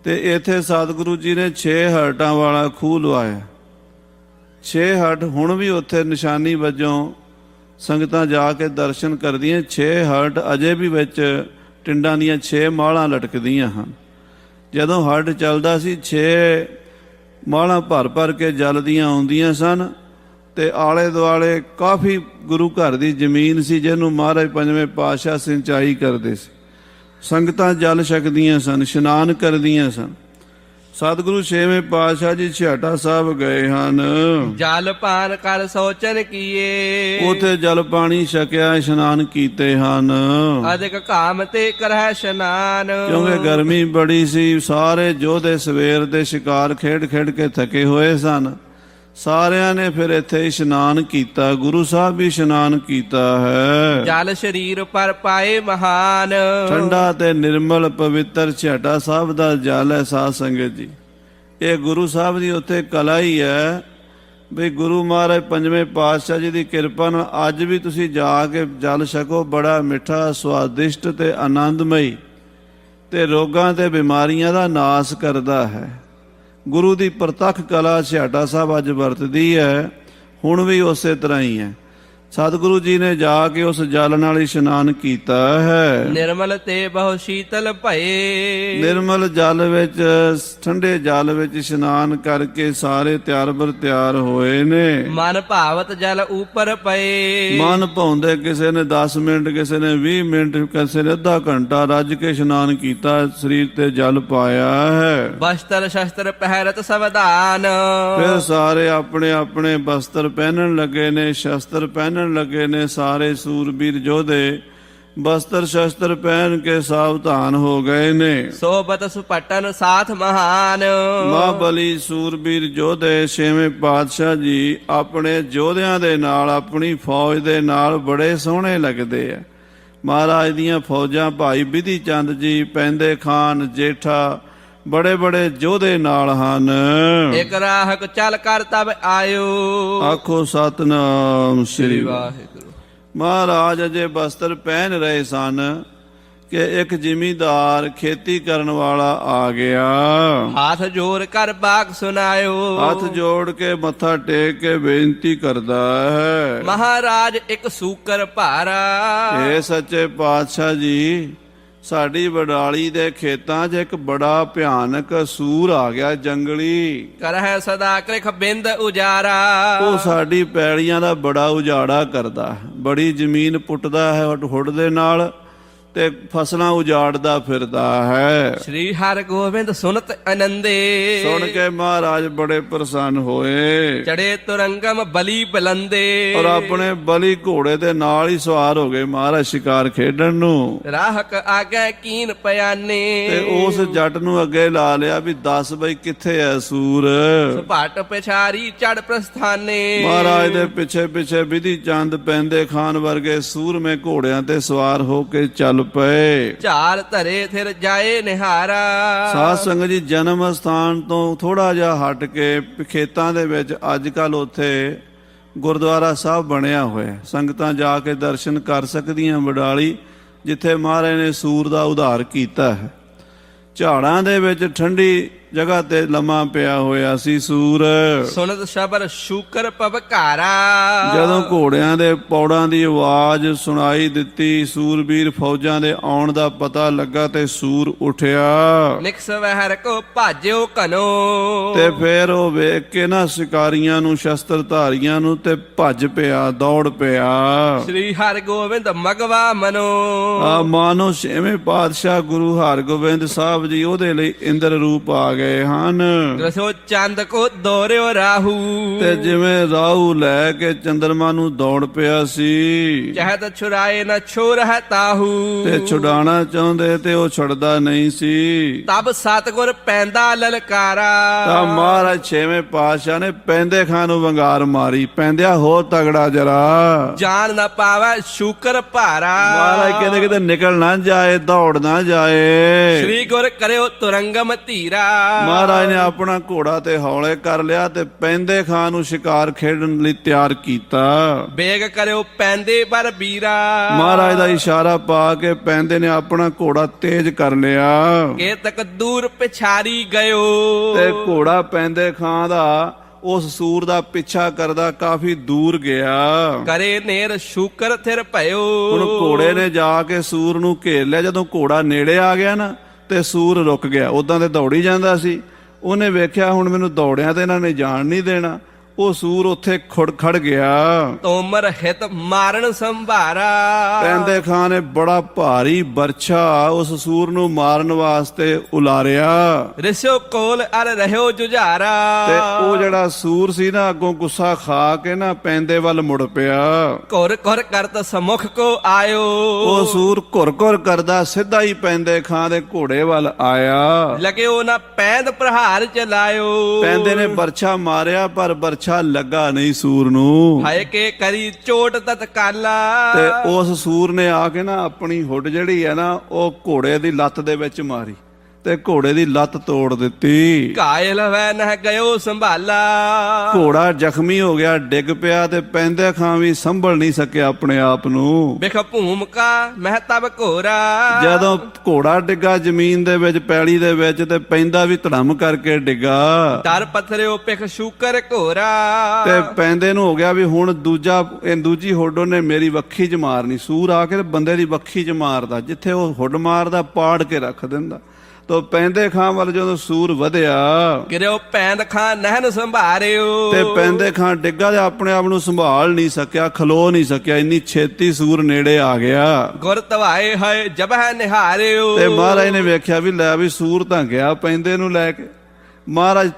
ਤੇ ਇੱਥੇ ਸਤਿਗੁਰੂ ਜੀ ਨੇ 6 ਹਰਟਾਂ ਵਾਲਾ ਖੂਹ ਲਵਾਇਆ 6 ਹਰਟ ਹੁਣ ਵੀ ਉੱਥੇ ਨਿਸ਼ਾਨੀ ਵਜੋਂ ਸੰਗਤਾਂ ਜਾ ਕੇ ਦਰਸ਼ਨ ਕਰਦੀਆਂ। 6 ਹਰਟ ਅਜੇ ਵੀ ਵਿੱਚ ਟਿੰਡਾਂ ਦੀਆਂ 6 ਮਾਲਾਂ ਲਟਕਦੀਆਂ ਹਨ। ਜਦੋਂ ਹਰਟ ਚੱਲਦਾ ਸੀ 6 ਮਾਲਾਂ ਭਰ ਭਰ ਕੇ ਜਲਦੀਆਂ ਆਉਂਦੀਆਂ ਸਨ। ਤੇ ਆਲੇ ਦੁਆਲੇ ਕਾਫੀ ਗੁਰੂ ਘਰ ਦੀ ਜ਼ਮੀਨ ਸੀ ਜਿਹਨੂੰ ਮਹਾਰਾਜ ਪੰਜਵੇਂ ਪਾਤਸ਼ਾਹ ਸਿੰਚਾਈ ਕਰਦੇ ਸੀ। ਸੰਗਤਾਂ ਜਲ ਛਕਦੀਆਂ ਸਨ ਇਸ਼ਨਾਨ ਕਰਦੀਆਂ ਸਨ। ਸਤਿਗੁਰੂ ਛੇਵੇਂ ਪਾਤਸ਼ਾਹ ਜੀ ਛਿਆਟਾ ਸਾਹਿਬ ਗਏ ਹਨ। ਜਲ ਪਾਨ ਕਰ ਸੋਚਨ ਕੀਏ। ਉਥੇ ਜਲ ਪਾਣੀ ਛਕਿਆ ਇਸ਼ਨਾਨ ਕੀਤੇ ਹਨ। ਅਧਿਕ ਕਾਮ ਤੇ ਕਰਹਿ ਇਸ਼ਨਾਨ। ਕਿਉਂਕਿ ਗਰਮੀ ਬੜੀ ਸੀ ਸਾਰੇ ਯੋਧੇ ਸਵੇਰ ਦੇ ਸ਼ਿਕਾਰ ਖੇਡ ਖੇਡ ਕੇ ਥਕੇ ਹੋਏ ਸਨ। ਸਾਰਿਆਂ ਨੇ ਫਿਰ ਇੱਥੇ ਇਸ਼ਨਾਨ ਕੀਤਾ ਗੁਰੂ ਸਾਹਿਬ ਵੀ ਇਸ਼ਨਾਨ ਕੀਤਾ ਹੈ। ਜਲ ਸਰੀਰ ਪਰ ਪਾਏ ਮਹਾਨ। ਠੰਡਾ ਤੇ ਨਿਰਮਲ ਪਵਿੱਤਰ ਛਾਟਾ ਸਾਹਿਬ ਦਾ ਜਲ ਹੈ ਸਾਧ ਸੰਗਤ ਜੀ। ਇਹ ਗੁਰੂ ਸਾਹਿਬ ਦੀ ਉੱਥੇ ਕਲਾ ਹੀ ਹੈ ਵੀ ਗੁਰੂ ਮਹਾਰਾਜ ਪੰਜਵੇਂ ਪਾਤਸ਼ਾਹ ਜੀ ਦੀ ਕਿਰਪਾ ਨਾਲ ਅੱਜ ਵੀ ਤੁਸੀਂ ਜਾ ਕੇ ਜਲ ਛਕੋ ਬੜਾ ਮਿੱਠਾ ਸਵਾਦਿਸ਼ਟ ਤੇ ਆਨੰਦਮਈ ਤੇ ਰੋਗਾਂ ਤੇ ਬਿਮਾਰੀਆਂ ਦਾ ਨਾਸ ਕਰਦਾ ਹੈ। ਗੁਰੂ ਦੀ ਪ੍ਰਤੱਖ ਕਲਾ ਛਿਆਟਾ ਸਾਹਿਬ ਅੱਜ ਵਰਤਦੀ ਹੈ, ਹੁਣ ਵੀ ਉਸੇ ਤਰ੍ਹਾਂ ਹੀ ਹੈ। ਸਤਿਗੁਰੂ ਜੀ ਨੇ ਜਾ ਕੇ ਉਸ ਜਲ ਨਾਲ ਇਸ਼ਨਾਨ ਕੀਤਾ ਹੈ। ਨਿਰਮਲ ਤੇ ਬਹੁ ਸ਼ੀਤਲ ਭਏ। ਨਿਰਮਲ ਜਲ ਵਿੱਚ ਠੰਡੇ ਜਲ ਵਿੱਚ ਇਸ਼ਨਾਨ ਕਰਕੇ ਸਾਰੇ ਤਿਆਰ ਬਰ ਤਿਆਰ ਹੋਏ ਨੇ। ਮਨ ਭਾਵਤ ਜਲ ਉਪਰ ਪਏ। ਮਨ ਭਾਉਂਦੇ ਕਿਸੇ ਨੇ 10 ਮਿੰਟ ਕਿਸੇ ਨੇ 20 ਮਿੰਟ ਕਿਸੇ ਨੇ ਅੱਧਾ ਘੰਟਾ ਰੱਜ ਕੇ ਇਸ਼ਨਾਨ ਕੀਤਾ ਸਰੀਰ ਤੇ ਜਲ ਪਾਇਆ ਹੈ। ਬਸਤਰ ਸ਼ਸਤਰ ਪਹਿਰਤ ਸਵਧਾਨ। ਫਿਰ ਸਾਰੇ ਆਪਣੇ ਆਪਣੇ ਬਸਤਰ ਪਹਿਨਣ ਲੱਗੇ ਨੇ ਸ਼ਸਤਰ ਪਹਿਨਣ ਲੱਗੇ ਨੇ ਸਾਰੇ ਸੂਰਬੀਰ ਯੋਧੇ ਬਸਤਰ ਸ਼ਸਤਰ ਪਹਿਨ ਕੇ ਸਾਵਧਾਨ ਹੋ ਗਏ ਨੇ। ਸੋਬਤ ਸੁਪਟਨ ਸਾਥ ਮਹਾਨ। ਮਹਾਬਲੀ ਸੂਰਬੀਰ ਯੋਧੇ ਛੇਵੇਂ ਪਾਤਸ਼ਾਹ ਜੀ ਆਪਣੇ ਯੋਧਿਆਂ ਦੇ ਨਾਲ ਆਪਣੀ ਫੌਜ ਦੇ ਨਾਲ ਬੜੇ ਸੋਹਣੇ ਲੱਗਦੇ ਆ। ਮਹਾਰਾਜ ਦੀਆਂ ਫੌਜਾਂ ਭਾਈ ਬਿਧੀ ਚੰਦ ਜੀ ਪੈਂਦੇ ਖਾਨ ਜੇਠਾ ਬੜੇ ਬੜੇ ਯੋਧੇ ਨਾਲ ਹਨ। ਇਕ ਰਾਹਕ ਚੱਲ ਕਰ ਤਬ ਆਇਓ। ਆਖੋ ਸਤਨਾਮ ਸ੍ਰੀ ਵਾਹਿਗੁਰੂ। ਮਹਾਰਾਜ ਅਜੇ ਬਸਤਰ ਪਹਿਨ ਰਹੇ ਸਨ ਕਿ ਇੱਕ ਜ਼ਿਮੀਂਦਾਰ ਖੇਤੀ ਕਰਨ ਵਾਲਾ ਆ ਗਿਆ। ਹਾਥ ਜੋੜ ਕਰ ਬਾਗ ਸੁਨਾਇਓ। ਹੱਥ ਜੋੜ ਕੇ ਮੱਥਾ ਟੇਕ ਕੇ ਬੇਨਤੀ ਕਰਦਾ ਹੈ। ਮਹਾਰਾਜ ਇੱਕ ਸੂਕਰ ਭਾਰਾ। ਇਹ ਸੱਚੇ ਪਾਤਸ਼ਾਹ ਜੀ ਸਾਡੀ ਵਡਾਲੀ ਦੇ ਖੇਤਾਂ 'ਚ ਇੱਕ ਬੜਾ ਭਿਆਨਕ ਸੂਰ ਆ ਗਿਆ ਜੰਗਲੀ। ਕਰਹਿ ਸਦਾ ਕ੍ਰਿਖ ਬਿੰਦ ਉਜਾਰਾ। ਉਹ ਸਾਡੀ ਪੈਲੀਆਂ ਦਾ ਬੜਾ ਉਜਾੜਾ ਕਰਦਾ। ਬੜੀ ਜ਼ਮੀਨ ਪੁੱਟਦਾ ਹੈ ਹੁੱਡ ਦੇ ਨਾਲ। ਤੇ ਫਸਲਾਂ ਉਜਾੜਦਾ ਫਿਰਦਾ ਹੈ। ਸ੍ਰੀ ਹਰਿ ਗੋਬਿੰਦ ਸੁਨਤ ਆਨੰਦੇ। ਸੁਣ ਕੇ ਮਹਾਰਾਜ ਬੜੇ ਪ੍ਰਸੰਨ ਹੋਏ। ਚੜੇ ਤੁਰੰਗਮ ਬਲੀ ਬਲੰਦੇ। ਔਰ ਆਪਣੇ ਬਲੀ ਘੋੜੇ ਦੇ ਨਾਲ ਹੀ ਸਵਾਰ ਹੋ ਗਏ ਮਹਾਰਾਜ ਸ਼ਿਕਾਰ ਖੇਡਣ ਨੂੰ। ਰਾਹਕ ਆਗੇ ਕੀਨ ਪਿਆਨੇ। ਤੇ ਉਸ ਜੱਟ ਨੂੰ ਅੱਗੇ ਲਾ ਲਿਆ ਵੀ ਦੱਸ ਬਈ ਕਿੱਥੇ ਐ ਸੂਰ। ਸੁਪਾਟ ਪਿਛਾਰੀ ਚੜ ਪ੍ਰਸਥਾਨੇ। ਮਹਾਰਾਜ ਦੇ ਪਿੱਛੇ ਪਿੱਛੇ ਵਿਧੀ ਚੰਦ ਪੈਂਦੇ ਖਾਨ ਵਰਗੇ ਸੂਰਮੇ ਘੋੜਿਆਂ ਤੇ ਸਵਾਰ ਹੋ ਕੇ ਚੱਲ ਪਏ। ਝਾਲ ਧਰੇ ਥਿਰ ਜਾਏ ਨਿਹਾਰਾ। ਸਾਧ ਸੰਗਤ ਜੀ ਜਨਮ ਸਥਾਨ ਤੋਂ ਥੋੜਾ ਜਿਹਾ ਹਟ ਕੇ ਖੇਤਾਂ ਦੇ ਵਿੱਚ ਅੱਜ ਕੱਲ ਉੱਥੇ ਗੁਰਦੁਆਰਾ ਸਾਹਿਬ ਬਣਿਆ ਹੋਇਆ। ਸੰਗਤਾਂ ਜਾ ਕੇ ਦਰਸ਼ਨ ਕਰ ਸਕਦੀਆਂ ਵਡਾਲੀ ਜਿੱਥੇ ਮਹਾਰਾਜ ਨੇ ਸੂਰ ਦਾ ਉਧਾਰ ਕੀਤਾ ਹੈ। ਝਾੜਾਂ ਦੇ ਵਿੱਚ ਠੰਡੀ ਜਗ੍ਹਾ ਤੇ ਲੰਮਾ ਪਿਆ ਹੋਇਆ ਸੀ ਸੂਰ। ਸੁਨਤ ਸ਼ਬਰ ਸ਼ੂਕਰ ਪਵਕਾਰਾ। ਜਦੋਂ ਘੋੜਿਆਂ ਦੇ ਪੌੜਾਂ ਦੀ ਆਵਾਜ਼ ਸੁਣਾਈ ਦਿੱਤੀ ਸੂਰਬੀਰ ਫੌਜਾਂ ਦੇ ਆਉਣ ਦਾ ਪਤਾ ਲੱਗਾ ਤੇ ਸੂਰ ਉਠਿਆ। ਨਿਕਸ ਵਹਿਰ ਕੋ ਭਾਜਿਓ ਕਨੋ ਤੇ ਫਿਰ ਉਹ ਵੇਖ ਕੇ ਨਾ ਸ਼ਿਕਾਰੀਆਂ ਨੂੰ ਸ਼ਸਤਰ ਧਾਰੀਆਂ ਨੂੰ ਤੇ ਭੱਜ ਪਿਆ ਦੌੜ ਪਿਆ। ਸ੍ਰੀ ਹਰਿ ਗੋਬਿੰਦ ਮਗਵਾ ਮਨੋ। ਆ ਮਾਨੋ ਛੇਵੇਂ ਪਾਤਸ਼ਾਹ ਗੁਰੂ ਹਰਗੋਬਿੰਦ ਸਾਹਿਬ ਜੀ ਉਹਦੇ ਲਈ ਇੰਦਰ ਰੂਪ ਆ ਗਏ ਹਨ। ਰਸੋ ਚੰਦ ਕੋ ਦੋਰਿਓ ਰਾਹੂ। ਤੇ ਜਿਵੇਂ ਰਾਹੂ ਲੈ ਕੇ ਚੰਦਰਮਾ ਨੂੰ ਦੌੜ ਪਿਆ ਸੀ। ਚਹਤ ਛੁਰਾਏ ਨ ਛੋਰ ਹੈ ਤਾਹੂ। ਤੇ ਛੁਡਾਣਾ ਚਾਹੁੰਦੇ ਤੇ ਉਹ ਛੁੱਟਦਾ ਨਹੀਂ ਸੀ। ਤਬ ਸਤਗੁਰ ਪੈਂਦਾ ਲਲਕਾਰਾ। ਤਾਂ ਮਹਾਰਾਜ ਛੇਵੇਂ ਪਾਤਸ਼ਾਹ ਨੇ ਪੈਂਦੇ ਖਾਂ ਨੂੰ ਵੰਗਾਰ ਮਾਰੀ। ਪੈਂਦਿਆ ਹੋਰ ਤਗੜਾ ਜਰਾ। ਜਾਨ ਨਾ ਪਾਵੈ ਸ਼ੂਕਰ ਭਾਰਾ। ਮਹਾਰਾਜ ਕਹਿੰਦੇ ਕਿਤੇ ਨਿਕਲ ਨਾ ਜਾਏ ਦੌੜ ਨਾ ਜਾਏ। ਸ੍ਰੀ ਗੁਰ ਕਰਿਓ ਤੁਰੰਗਮ ਧੀਰਾ। ਮਹਾਰਾਜ ਨੇ ਆਪਣਾ ਘੋੜਾ ਤੇ ਹੌਲੇ ਕਰ ਲਿਆ ਤੇ ਪੈਂਦੇ ਖਾਂ ਨੂੰ ਸ਼ਿਕਾਰ ਖੇਡਣ ਲਈ ਤਿਆਰ ਕੀਤਾ। ਬੇਗ ਕਰਿਓ ਪੈਂਦੇ ਪਰ ਵੀਰਾ। ਮਹਾਰਾਜ ਦਾ ਇਸ਼ਾਰਾ ਪਾ ਕੇ ਪੈਂਦੇ ਨੇ ਆਪਣਾ ਘੋੜਾ ਤੇਜ਼ ਕਰ ਲਿਆ। ਕੇ ਤੱਕ ਦੂਰ ਪਿਛਾਰੀ ਗਇਓ। ਤੇ ਘੋੜਾ ਪੈਂਦੇ ਖਾਂ ਦਾ ਉਸ ਸੂਰ ਦਾ ਪਿੱਛਾ ਕਰਦਾ ਕਾਫੀ ਦੂਰ ਗਿਆ। ਕਰੇ ਨੇਰ ਸ਼ੂਕਰ ਥਿਰ ਭਇਓ। ਹੁਣ ਘੋੜੇ ਨੇ ਜਾ ਕੇ ਸੂਰ ਨੂੰ ਘੇਰ ਲਿਆ ਜਦੋਂ ਘੋੜਾ ਨੇੜੇ ਆ ਗਿਆ ਨਾ ਤੇ ਸੂਰ ਰੁਕ ਗਿਆ। ਉਦਾਂ ਤੇ ਦੌੜੀ ਜਾਂਦਾ ਸੀ। ਉਹਨੇ ਵੇਖਿਆ, ਹੁਣ ਮੈਨੂੰ ਦੌੜਿਆਂ ਤੇ ਇਹਨਾਂ ਨੇ ਜਾਣ ਨਹੀਂ ਦੇਣਾ। ਉਹ ਸੂਰ ਉੱਥੇ ਖੁੜ ਖੜ ਗਿਆ। ਤੋਮਰ ਹਿਤ ਮਾਰਨ ਸੰਭਾਰਾ। ਪੈਂਦੇ ਖਾਂ ਨੇ ਬੜਾ ਭਾਰੀ ਬਰਛਾ ਉਸ ਸੂਰ ਨੂੰ ਮਾਰਨ ਵਾਸਤੇ ਉਲਾਰਿਆ। ਰਿਸਿਓ ਕੋਲ ਅਰ ਰਹਿਓ ਜੁਝਾਰਾ। ਤੇ ਉਹ ਜਿਹੜਾ ਸੂਰ ਸੀ ਨਾ ਅੱਗੋਂ ਗੁੱਸਾ ਖਾ ਕੇ ਨਾ ਪੈਂਦੇ ਵੱਲ ਮੁੜ ਪਿਆ। ਘੁਰ ਘੁਰ ਕਰਤ ਸਮੁਖ ਕੋ ਆਇਓ। ਉਹ ਸੂਰ ਘੁਰ ਘੁਰ ਕਰਦਾ ਸਿੱਧਾ ਹੀ ਪੈਂਦੇ ਖਾਂ ਦੇ ਘੋੜੇ ਵੱਲ ਆਇਆ। ਲਗਿਓ ਨਾ ਪੈਂਦ ਪ੍ਰਹਾਰ ਚਲਾਇਓ। ਪੈਂਦੇ ਨੇ ਬਰਛਾ ਮਾਰਿਆ ਪਰ ਬਰਛਾ ਲੱਗਾ ਨਹੀਂ ਸੂਰ ਨੂੰ। ਹਾਏ ਕੇ ਕਰੀ ਚੋਟ ਤਤਕਾਲਾ। ਤੇ ਉਸ ਸੂਰ ਨੇ ਆ ਕੇ ਨਾ ਆਪਣੀ ਹੁੱਡ ਜਿਹੜੀ ਹੈ ਨਾ ਉਹ ਘੋੜੇ ਦੀ ਲੱਤ ਦੇ ਵਿੱਚ ਮਾਰੀ। ਤੇ ਘੋੜੇ ਦੀ ਲੱਤ ਤੋੜ ਦਿੱਤੀ। ਕਾਇਲ ਵੈ ਨਹ ਗਇਓ ਸੰਭਾਲਾ। ਘੋੜਾ ਜ਼ਖਮੀ ਹੋ ਗਿਆ ਡਿੱਗ ਪਿਆ ਤੇ ਪੈਂਦੇ ਖਾਂ ਵੀ ਸੰਭਲ ਨਹੀਂ ਸਕਿਆ ਆਪਣੇ ਆਪ ਨੂੰ। ਬਿਖ ਭੂਮਕਾ ਮਹਤਬ ਘੋਰਾ। ਜਦੋਂ ਘੋੜਾ ਡਿੱਗਾ ਜ਼ਮੀਨ ਦੇ ਵਿੱਚ ਪੈਲੀ ਦੇ ਵਿੱਚ ਤੇ ਪੈਂਦਾ ਵੀ ਧੜਮ ਕਰਕੇ ਡਿੱਗਾ। ਦਰ ਪਥਰਿਓ ਪਿਖ ਸ਼ੂਕਰ ਘੋਰਾ। ਤੇ ਪੈਂਦੇ ਨੂੰ ਹੋ ਗਿਆ ਵੀ ਹੁਣ ਦੂਜਾ ਇਹ ਦੂਜੀ ਹੁੱਡ ਉਹਨੇ ਮੇਰੀ ਵੱਖੀ 'ਚ ਮਾਰਨੀ। ਸੂਰ ਆ ਕੇ ਬੰਦੇ ਦੀ ਵੱਖੀ 'ਚ ਮਾਰਦਾ ਜਿੱਥੇ ਉਹ ਹੁੱਡ ਮਾਰਦਾ ਪਾੜ ਕੇ ਰੱਖ ਦਿੰਦਾ। ਤੋ ਪੈਂਦੇ ਖਾਂ ਵੱਲ ਜਦੋਂ ਸੂਰ ਵਧਿਆ ਗਿਰਿਓ ਪੈਂਦ ਖਾਂ ਨਹਿਨ ਸੰਭਾਰਿਓ। ਤੇ ਪੈਂਦੇ ਖਾਂ ਡਿੱਗਾ ਤੇ ਆਪਣੇ ਆਪ ਨੂੰ ਸੰਭਾਲ ਨਹੀਂ ਸਕਿਆ ਖਲੋ ਨਹੀਂ ਸਕਿਆ ਇੰਨੀ ਛੇਤੀ ਸੂਰ ਨੇੜੇ ਆ ਗਿਆ। ਗੁਰ ਤਵਾਏ ਹੈ ਜਬਹ ਨਿਹਾਰਿਓ। ਤੇ ਮਹਾਰਾਜ ਨੇ ਵੇਖਿਆ ਵੀ ਲੈ ਵੀ ਸੂਰ ਤਾਂ ਗਿਆ ਪੈਂਦੇ ਨੂੰ ਲੈ ਕੇ। ਮਹਾਰਾਜ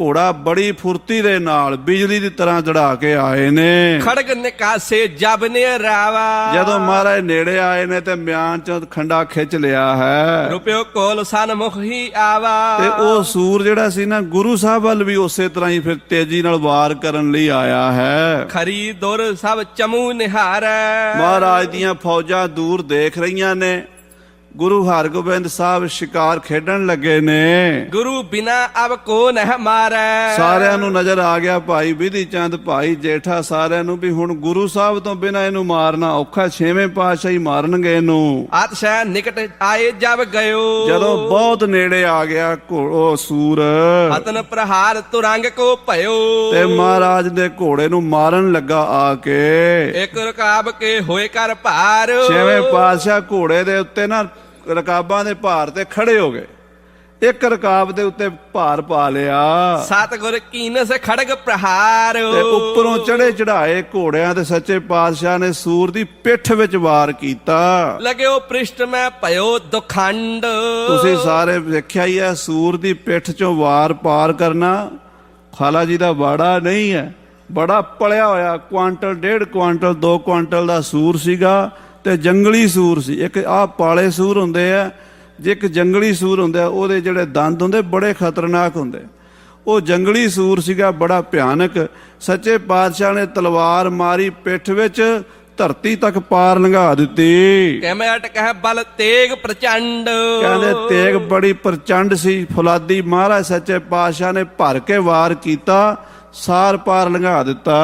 ਘੋੜਾ ਬੜੀ ਫੁਰਤੀ ਦੇ ਨਾਲ ਬਿਜਲੀ ਦੀ ਤਰ੍ਹਾਂ ਚੜਾ ਕੇ ਆਏ ਨੇ। ਖੜਗ ਨਿਕਾਸੇ ਜਬ ਨੇ ਰਾਵਾ। ਜਦੋਂ ਮਹਾਰਾਜ ਨੇੜੇ ਆਏ ਨੇ ਤੇ ਮਿਆਨ ਚੋਂ ਖੰਡਾ ਖਿੱਚ ਲਿਆ ਹੈ। ਰੁਪਿਓ ਕੋਲ ਸਨਮੁਖ ਹੀ ਆਵਾ। ਤੇ ਉਹ ਸੂਰ ਜਿਹੜਾ ਸੀ ਨਾ ਗੁਰੂ ਸਾਹਿਬ ਵੱਲ ਵੀ ਉਸੇ ਤਰ੍ਹਾਂ ਹੀ ਫਿਰ ਤੇਜ਼ੀ ਨਾਲ ਵਾਰ ਕਰਨ ਲਈ ਆਇਆ ਹੈ। ਖਰੀ ਦੁਰ ਸਭ ਚਮੂ ਨਿਹਾਰੈ। ਮਹਾਰਾਜ ਦੀਆਂ ਫੌਜਾਂ ਦੂਰ ਦੇਖ ਰਹੀਆਂ ਨੇ। ਗੁਰੂ ਹਰਗੋਬਿੰਦ ਸਾਹਿਬ ਸ਼ਿਕਾਰ ਖੇਡਣ ਲੱਗੇ ਨੇ। ਗੁਰੂ ਬਿਨਾ ਅਬ ਕੋ ਨਹ ਮਾਰੈ। ਸਾਰਿਆਂ ਨੂੰ ਨਜ਼ਰ ਆ ਗਿਆ ਭਾਈ ਵਿਧੀ ਚੰਦ ਭਾਈ ਜੇਠਾ ਸਾਰਿਆਂ ਨੂੰ ਵੀ ਹੁਣ ਗੁਰੂ ਸਾਹਿਬ ਤੋਂ ਬਿਨਾ ਇਹਨੂੰ ਮਾਰਨਾ ਔਖਾ ਛੇਵੇਂ ਪਾਤਸ਼ਾਹ ਹੀ ਮਾਰਨਗੇ ਇਹਨੂੰ। ਆਤਸ਼ਾ ਨਿਕਟ ਆਏ ਜਬ ਗਇਓ। ਜਦੋਂ ਬਹੁਤ ਨੇੜੇ ਆ ਗਿਆ ਉਹ ਸੂਰ। ਅਤਨ ਪ੍ਰਹਾਰ ਤੁਰੰਗ ਕੋ ਭਇਓ। ਤੇ ਮਹਾਰਾਜ ਦੇ ਘੋੜੇ ਨੂੰ ਮਾਰਨ ਲੱਗਾ ਆ ਕੇ। ਇੱਕ ਰਕਾਬ ਕੇ ਹੋਏ ਕਰ ਭਾਰ। ਛੇਵੇਂ ਪਾਤਸ਼ਾਹ ਘੋੜੇ ਦੇ ਉੱਤੇ ਨਾ ਰਕਾਬਾਂ ਦੇ ਭਾਰ ਤੇ ਖੜੇ ਹੋ ਗਏ। ਇੱਕ ਰਕਾਬ ਦੇ ਉੱਤੇ ਭਾਰ ਪਾ ਲਿਆ। ਸਤਗੁਰ ਕੀਨਸ ਖੜਗ ਪ੍ਰਹਾਰ। ਤੇ ਉੱਪਰੋਂ ਚੜੇ ਚੜਾਏ ਘੋੜਿਆਂ ਤੇ ਸੱਚੇ ਪਾਤਸ਼ਾਹ ਨੇ ਸੂਰ ਦੀ ਪਿੱਠ ਵਿੱਚ ਵਾਰ ਕੀਤਾ। ਲਗਿਓ ਪ੍ਰਿਸ਼ਟ ਮੈਂ ਭਇਓ ਦੁਖੰਡ। ਤੁਸੀਂ ਸਾਰੇ ਵੇਖਿਆ ਹੀ ਹੈ ਸੂਰ ਦੀ ਪਿੱਠ ਚੋਂ ਵਾਰ ਪਾਰ ਕਰਨਾ ਖਾਲਾ ਜੀ ਦਾ ਬਾੜਾ ਨਹੀਂ ਹੈ। ਬੜਾ ਪਲਿਆ ਹੋਇਆ ਕੁਆਂਟਲ ਡੇਢ ਕੁਆਂਟਲ 2 ਕੁਆਂਟਲ ਦਾ ਸੂਰ ਸੀਗਾ। ਤੇ ਜੰਗਲੀ ਸੂਰ ਸੀ। ਇੱਕ ਆਹ ਪਾਲੇ ਸੂਰ ਹੁੰਦੇ ਆ ਜੇ ਇੱਕ ਜੰਗਲੀ ਸੂਰ ਹੁੰਦਾ ਉਹਦੇ ਜਿਹੜੇ ਦੰਦ ਹੁੰਦੇ ਬੜੇ ਖਤਰਨਾਕ ਹੁੰਦੇ। ਉਹ ਜੰਗਲੀ ਸੂਰ ਸੀਗਾ ਬੜਾ ਭਿਆਨਕ। ਸੱਚੇ ਪਾਤਸ਼ਾਹ ਨੇ ਤਲਵਾਰ ਮਾਰੀ ਪਿੱਠ ਵਿੱਚ ਧਰਤੀ ਤੱਕ ਪਾਰ ਲੰਘਾ ਦਿੱਤੀ। ਕਿਵੇਂ ਅਟ ਕਹਿ ਬਲ ਤੇਗ ਪ੍ਰਚੰਡ। ਕਹਿੰਦੇ ਤੇਗ ਬੜੀ ਪ੍ਰਚੰਡ ਸੀ। ਫੁਲਾਦੀ ਮਹਾਰਾਜ ਸੱਚੇ ਪਾਤਸ਼ਾਹ ਨੇ ਭਰ ਕੇ ਵਾਰ ਕੀਤਾ। ਸਾਰ ਪਾਰ ਲੰਘਾ ਦਿੱਤਾ।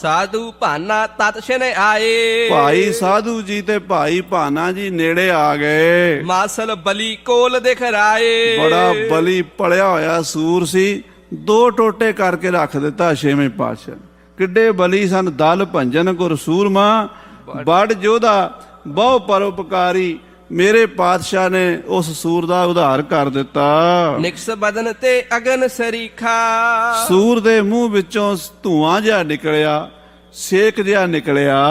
ਸਾਧੂ ਭਾਨਾ ਤਤ ਛਨ ਆਏ। ਭਾਈ ਸਾਧੂ ਜੀ ਤੇ ਭਾਈ ਭਾਨਾ ਜੀ ਨੇੜੇ ਆ ਗਏ। ਮਾਸਲ ਬਲੀ ਕੋਲ ਦਿਖ ਰਾਏ ਬੜਾ ਬਲੀ ਪੜਿਆ ਹੋਇਆ ਸੂਰ ਸੀ। ਦੋ ਟੋਟੇ ਕਰਕੇ ਰੱਖ ਦਿੱਤਾ ਛੇਵੇਂ ਪਾਤਸ਼ਾਹ। ਕਿੱਡੇ ਬਲੀ ਸਨ ਦਲ ਭੰਜਨ ਗੁਰ ਸੂਰਮਾ ਬੜ ਜੋਧਾ ਬਹੁ ਪਰਉਪਕਾਰੀ ਮੇਰੇ ਪਾਤਸ਼ਾਹ ਨੇ ਉਸ ਸੂਰ ਦਾ ਉਧਾਰ ਕਰ ਦਿੱਤਾ। ਨਿਕਸ ਬਦਨ ਤੇ ਅਗਨ ਸਰੀਖਾ। ਸੂਰ ਦੇ ਮੂੰਹ ਵਿੱਚੋਂ ਧੂਆਂ ਜਿਹਾ ਨਿਕਲਿਆ ਸੇਕ ਜਿਹਾ ਨਿਕਲਿਆ।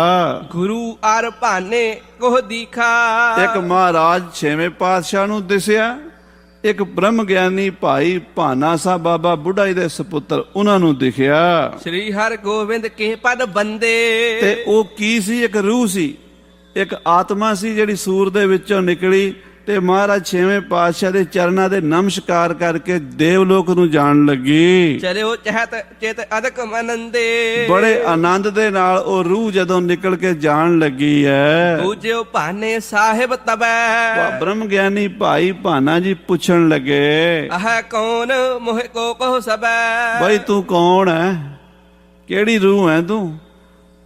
ਗੁਰੂ ਅਰ ਭਾਨੇ ਕੋਹ ਦੀਖਾ। ਇੱਕ ਮਹਾਰਾਜ ਛੇਵੇਂ ਪਾਤਸ਼ਾਹ ਨੂੰ ਦਿਸਿਆ ਇੱਕ ਬ੍ਰਹਮ ਗਿਆਨੀ ਭਾਈ ਭਾਨਾ ਸਾਹਿਬ ਬਾਬਾ ਬੁੱਢਾ ਜੀ ਦੇ ਸੁਪੁੱਤਰ ਉਹਨਾਂ ਨੂੰ ਦਿਖਿਆ। ਸ੍ਰੀ ਹਰ ਗੋਬਿੰਦ ਕੇ ਪਦ ਬੰਦੇ। ਤੇ ਉਹ ਕੀ ਸੀ? ਇੱਕ ਰੂਹ ਸੀ। ਇੱਕ ਆਤਮਾ ਸੀ ਜਿਹੜੀ ਸੂਰ ਦੇ ਵਿੱਚੋਂ ਨਿਕਲੀ ਤੇ ਮਹਾਰਾਜ ਛੇਵੇਂ ਪਾਤਸ਼ਾਹ ਦੇ ਚਰਨਾਂ ਦੇ ਨਮਸਕਾਰ ਕਰਕੇ ਦੇਵਲੋਕ ਨੂੰ ਜਾਣ ਲੱਗੀ। ਚਲਿਓ ਚਹਤ ਚਿਤ ਅਦਕ ਮਨੰਦੇ। ਬੜੇ ਆਨੰਦ ਦੇ ਨਾਲ ਉਹ ਰੂਹ ਜਦੋਂ ਨਿਕਲ ਕੇ ਜਾਣ ਲੱਗੀ ਹੈ। ਪੂਜਿਓ ਭਾਨੇ ਸਾਹਿਬ ਤਬੈ। ਬ੍ਰਹਮ ਗਿਆਨੀ ਭਾਈ ਭਾਨਾ ਜੀ ਪੁੱਛਣ ਲੱਗੇ। ਅਹ ਕੌਣ? ਮੋਹਿ ਕੋ ਕਹੁ ਸਬੈ। ਬਈ ਤੂੰ ਕੌਣ ਹੈ? ਕਿਹੜੀ ਰੂਹ ਹੈ ਤੂੰ?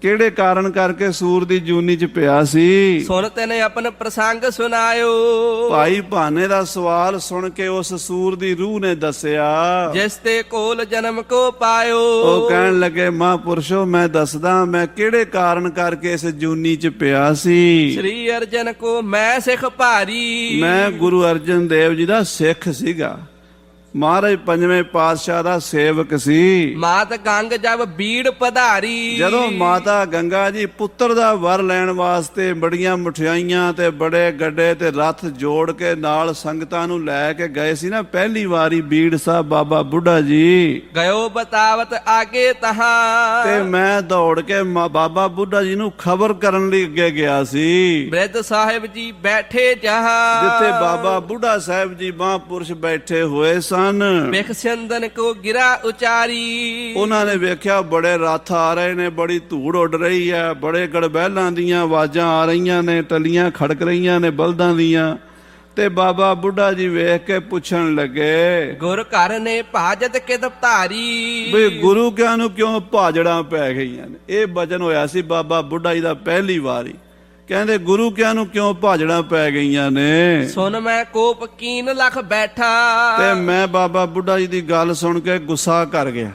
ਕਿਹੜੇ ਕਾਰਨ ਕਰਕੇ ਸੂਰ ਦੀ ਜੂਨੀ ਚ ਪਿਆ ਸੀ? ਸੁਣ ਤੈਨੇ ਆਪਨ ਪ੍ਰਸੰਗ ਸੁਨਾਇਓ ਭਾਈ ਭਾਨੇ ਦਾ ਸਵਾਲ ਸੁਣ ਕੇ ਉਸ ਸੂਰ ਦੀ ਰੂਹ ਨੇ ਦੱਸਿਆ। ਜਿਸ ਤੇ ਕੋਲ ਜਨਮ ਕੋ ਪਾਇਓ। ਉਹ ਕਹਿਣ ਲੱਗੇ ਮਹਾਂਪੁਰਸ਼ੋ ਮੈਂ ਦੱਸਦਾ ਮੈਂ ਕਿਹੜੇ ਕਾਰਨ ਕਰਕੇ ਇਸ ਜੂਨੀ ਚ ਪਿਆ ਸੀ? ਸ੍ਰੀ ਅਰਜਨ ਕੋ ਮੈਂ ਸਿੱਖ ਭਾਰੀ। ਮੈਂ ਗੁਰੂ ਅਰਜਨ ਦੇਵ ਜੀ ਦਾ ਸਿੱਖ ਸੀਗਾ। ਮਹਾਰਾਜ ਪੰਜਵੇਂ ਪਾਤਸ਼ਾਹ ਦਾ ਸੇਵਕ ਸੀ। ਮਾਤ ਗੰਗ ਜਬ ਬੀੜ ਪਧਾਰੀ। ਜਦੋਂ ਮਾਤਾ ਗੰਗਾ ਜੀ ਪੁੱਤਰ ਦਾ ਵਰ ਲੈਣ ਵਾਸਤੇ ਬੜੀਆਂ ਮਠਿਆਈਆਂ ਤੇ ਬੜੇ ਗੱਡੇ ਤੇ ਰੱਥ ਜੋੜ ਕੇ ਨਾਲ ਸੰਗਤਾਂ ਨੂੰ ਲੈ ਕੇ ਗਏ ਸੀ ਨਾ ਪਹਿਲੀ ਵਾਰੀ ਬੀੜ ਸਾਹਿਬ ਬਾਬਾ ਬੁੱਢਾ ਜੀ। ਗਇਓ ਬਤਾਵਤ ਆਗੇ ਤਹਾਂ। ਤੇ ਮੈਂ ਦੌੜ ਕੇ ਬਾਬਾ ਬੁੱਢਾ ਜੀ ਨੂੰ ਖਬਰ ਕਰਨ ਲਈ ਅੱਗੇ ਗਿਆ ਸੀ। ਬ੍ਰਿਧ ਸਾਹਿਬ ਜੀ ਬੈਠੇ ਜਹਾਂ। ਜਿੱਥੇ ਬਾਬਾ ਬੁੱਢਾ ਸਾਹਿਬ ਜੀ ਮਹਾਂਪੁਰਸ਼ ਬੈਠੇ ਹੋਏ ਸਨ ਵੇਖ ਸਿੰਦਨ ਕੋ ਗਿਰਾ ਉਚਾਰੀ। ਉਹਨਾਂ ਨੇ ਵੇਖਿਆ ਬੜੇ ਰੱਥ ਆ ਰਹੇ ਨੇ ਬੜੀ ਧੂੜ ਉੱਡ ਰਹੀ ਹੈ ਬੜੇ ਗੜਬਹਿਲਾਂ ਦੀਆਂ ਆਵਾਜ਼ਾਂ ਆ ਰਹੀਆਂ ਨੇ ਟਲੀਆਂ ਖੜਕ ਰਹੀਆਂ ਨੇ ਬਲਦਾਂ ਦੀਆਂ। ਤੇ ਬਾਬਾ ਬੁੱਢਾ ਜੀ ਵੇਖ ਕੇ ਪੁੱਛਣ ਲੱਗੇ ਗੁਰ ਘਰ ਨੇ ਭਾਜਤ ਕਿਤ ਧਾਰੀ? ਵੀ ਗੁਰੂ ਕਿਆਂ ਨੂੰ ਕਿਉਂ ਭਾਜੜਾਂ ਪੈ ਗਈਆਂ ਨੇ? ਇਹ ਬਚਨ ਹੋਇਆ ਸੀ ਬਾਬਾ ਬੁੱਢਾ ਜੀ ਦਾ ਪਹਿਲੀ ਵਾਰੀ। ਕਹਿੰਦੇ ਗੁਰੂ ਕਿਆਂ ਨੂੰ ਕਿਉਂ ਭਾਜੜਾਂ ਪੈ ਗਈਆਂ ਨੇ? ਸੁਨ ਮੈਂ ਕੋਪ ਕੀਨ ਲਖ ਬੈਠਾ। ਤੇ ਮੈਂ ਬਾਬਾ ਬੁੱਢਾ ਜੀ ਦੀ ਗੱਲ ਸੁਣ ਕੇ ਗੁੱਸਾ ਕਰ ਗਿਆ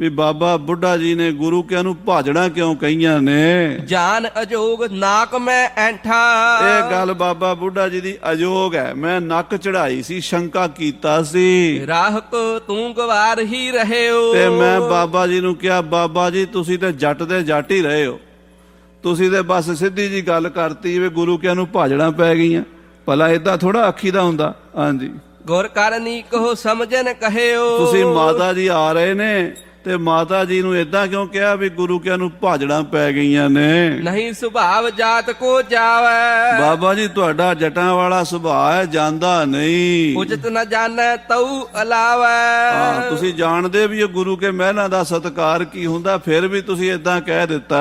ਵੀ ਬਾਬਾ ਬੁੱਢਾ ਜੀ ਨੇ ਗੁਰੂ ਕਿਆਂ ਨੂੰ ਭਾਜੜਾਂ ਕਿਉਂ ਕਹੀਆਂ ਨੇ? ਜਾਨ ਅਜੋਗ ਨਾਕ ਮੈਂ ਐਂਠਾ। ਇਹ ਗੱਲ ਬਾਬਾ ਬੁੱਢਾ ਜੀ ਦੀ ਅਜੋਗ ਹੈ। ਮੈਂ ਨੱਕ ਚੜਾਈ ਸੀ ਸ਼ੰਕਾ ਕੀਤਾ ਸੀ। ਰਾਹ ਕੋ ਤੂੰ ਗਵਾਰ ਹੀ ਰਹਿਓ। ਤੇ ਮੈਂ ਬਾਬਾ ਜੀ ਨੂੰ ਕਿਹਾ ਬਾਬਾ ਜੀ ਤੁਸੀਂ ਤੇ ਜੱਟ ਦੇ ਜੱਟ ਹੀ ਰਹੇ ਹੋ। ਤੁਸੀਂ ਤੇ ਬਸ ਸਿੱਧੀ ਜੀ ਗੱਲ ਕਰਤੀ ਵੀ ਗੁਰੂ ਕਿਆਂ ਨੂੰ ਭਾਜੜਾਂ ਪੈ ਗਈਆਂ। ਭਲਾ ਇਦਾਂ ਥੋੜਾ ਅੱਖੀ ਦਾ ਹੁੰਦਾ। ਹਾਂਜੀ। ਗੁਰ ਕਰਨੀ ਕੋ ਸਮਝਨ ਕਹਿਓ। ਤੁਸੀਂ ਮਾਤਾ ਜੀ ਆ ਰਹੇ ਨੇ। ਤੇ ਮਾਤਾ ਜੀ ਨੂੰ ਇਦਾਂ ਕਿਉਂ ਕਿਹਾ ਵੀ ਗੁਰੂ ਕਿਆਂ ਨੂੰ ਭਾਜੜਾਂ ਪੈ ਗਈਆਂ ਨੇ? ਨਹੀਂ ਸੁਭਾਵ ਜਾਤ ਕੋ ਜਾਵੇ। ਬਾਬਾ ਜੀ ਤੁਹਾਡਾ ਜਟਾਂ ਵਾਲਾ ਸੁਭਾਅ ਹੈ ਜਾਂਦਾ ਨਹੀਂ। ਉਚਿਤ ਨ ਜਾਣੈ ਤਉ ਅਲਾਵੈ। ਤੁਸੀਂ ਜਾਣਦੇ ਵੀ ਇਹ ਗੁਰੂ ਕੇ ਮਹਿਲਾਂ ਦਾ ਸਤਕਾਰ ਕੀ ਹੁੰਦਾ ਫਿਰ ਵੀ ਤੁਸੀਂ ਇਦਾਂ ਕਹਿ ਦਿੱਤਾ।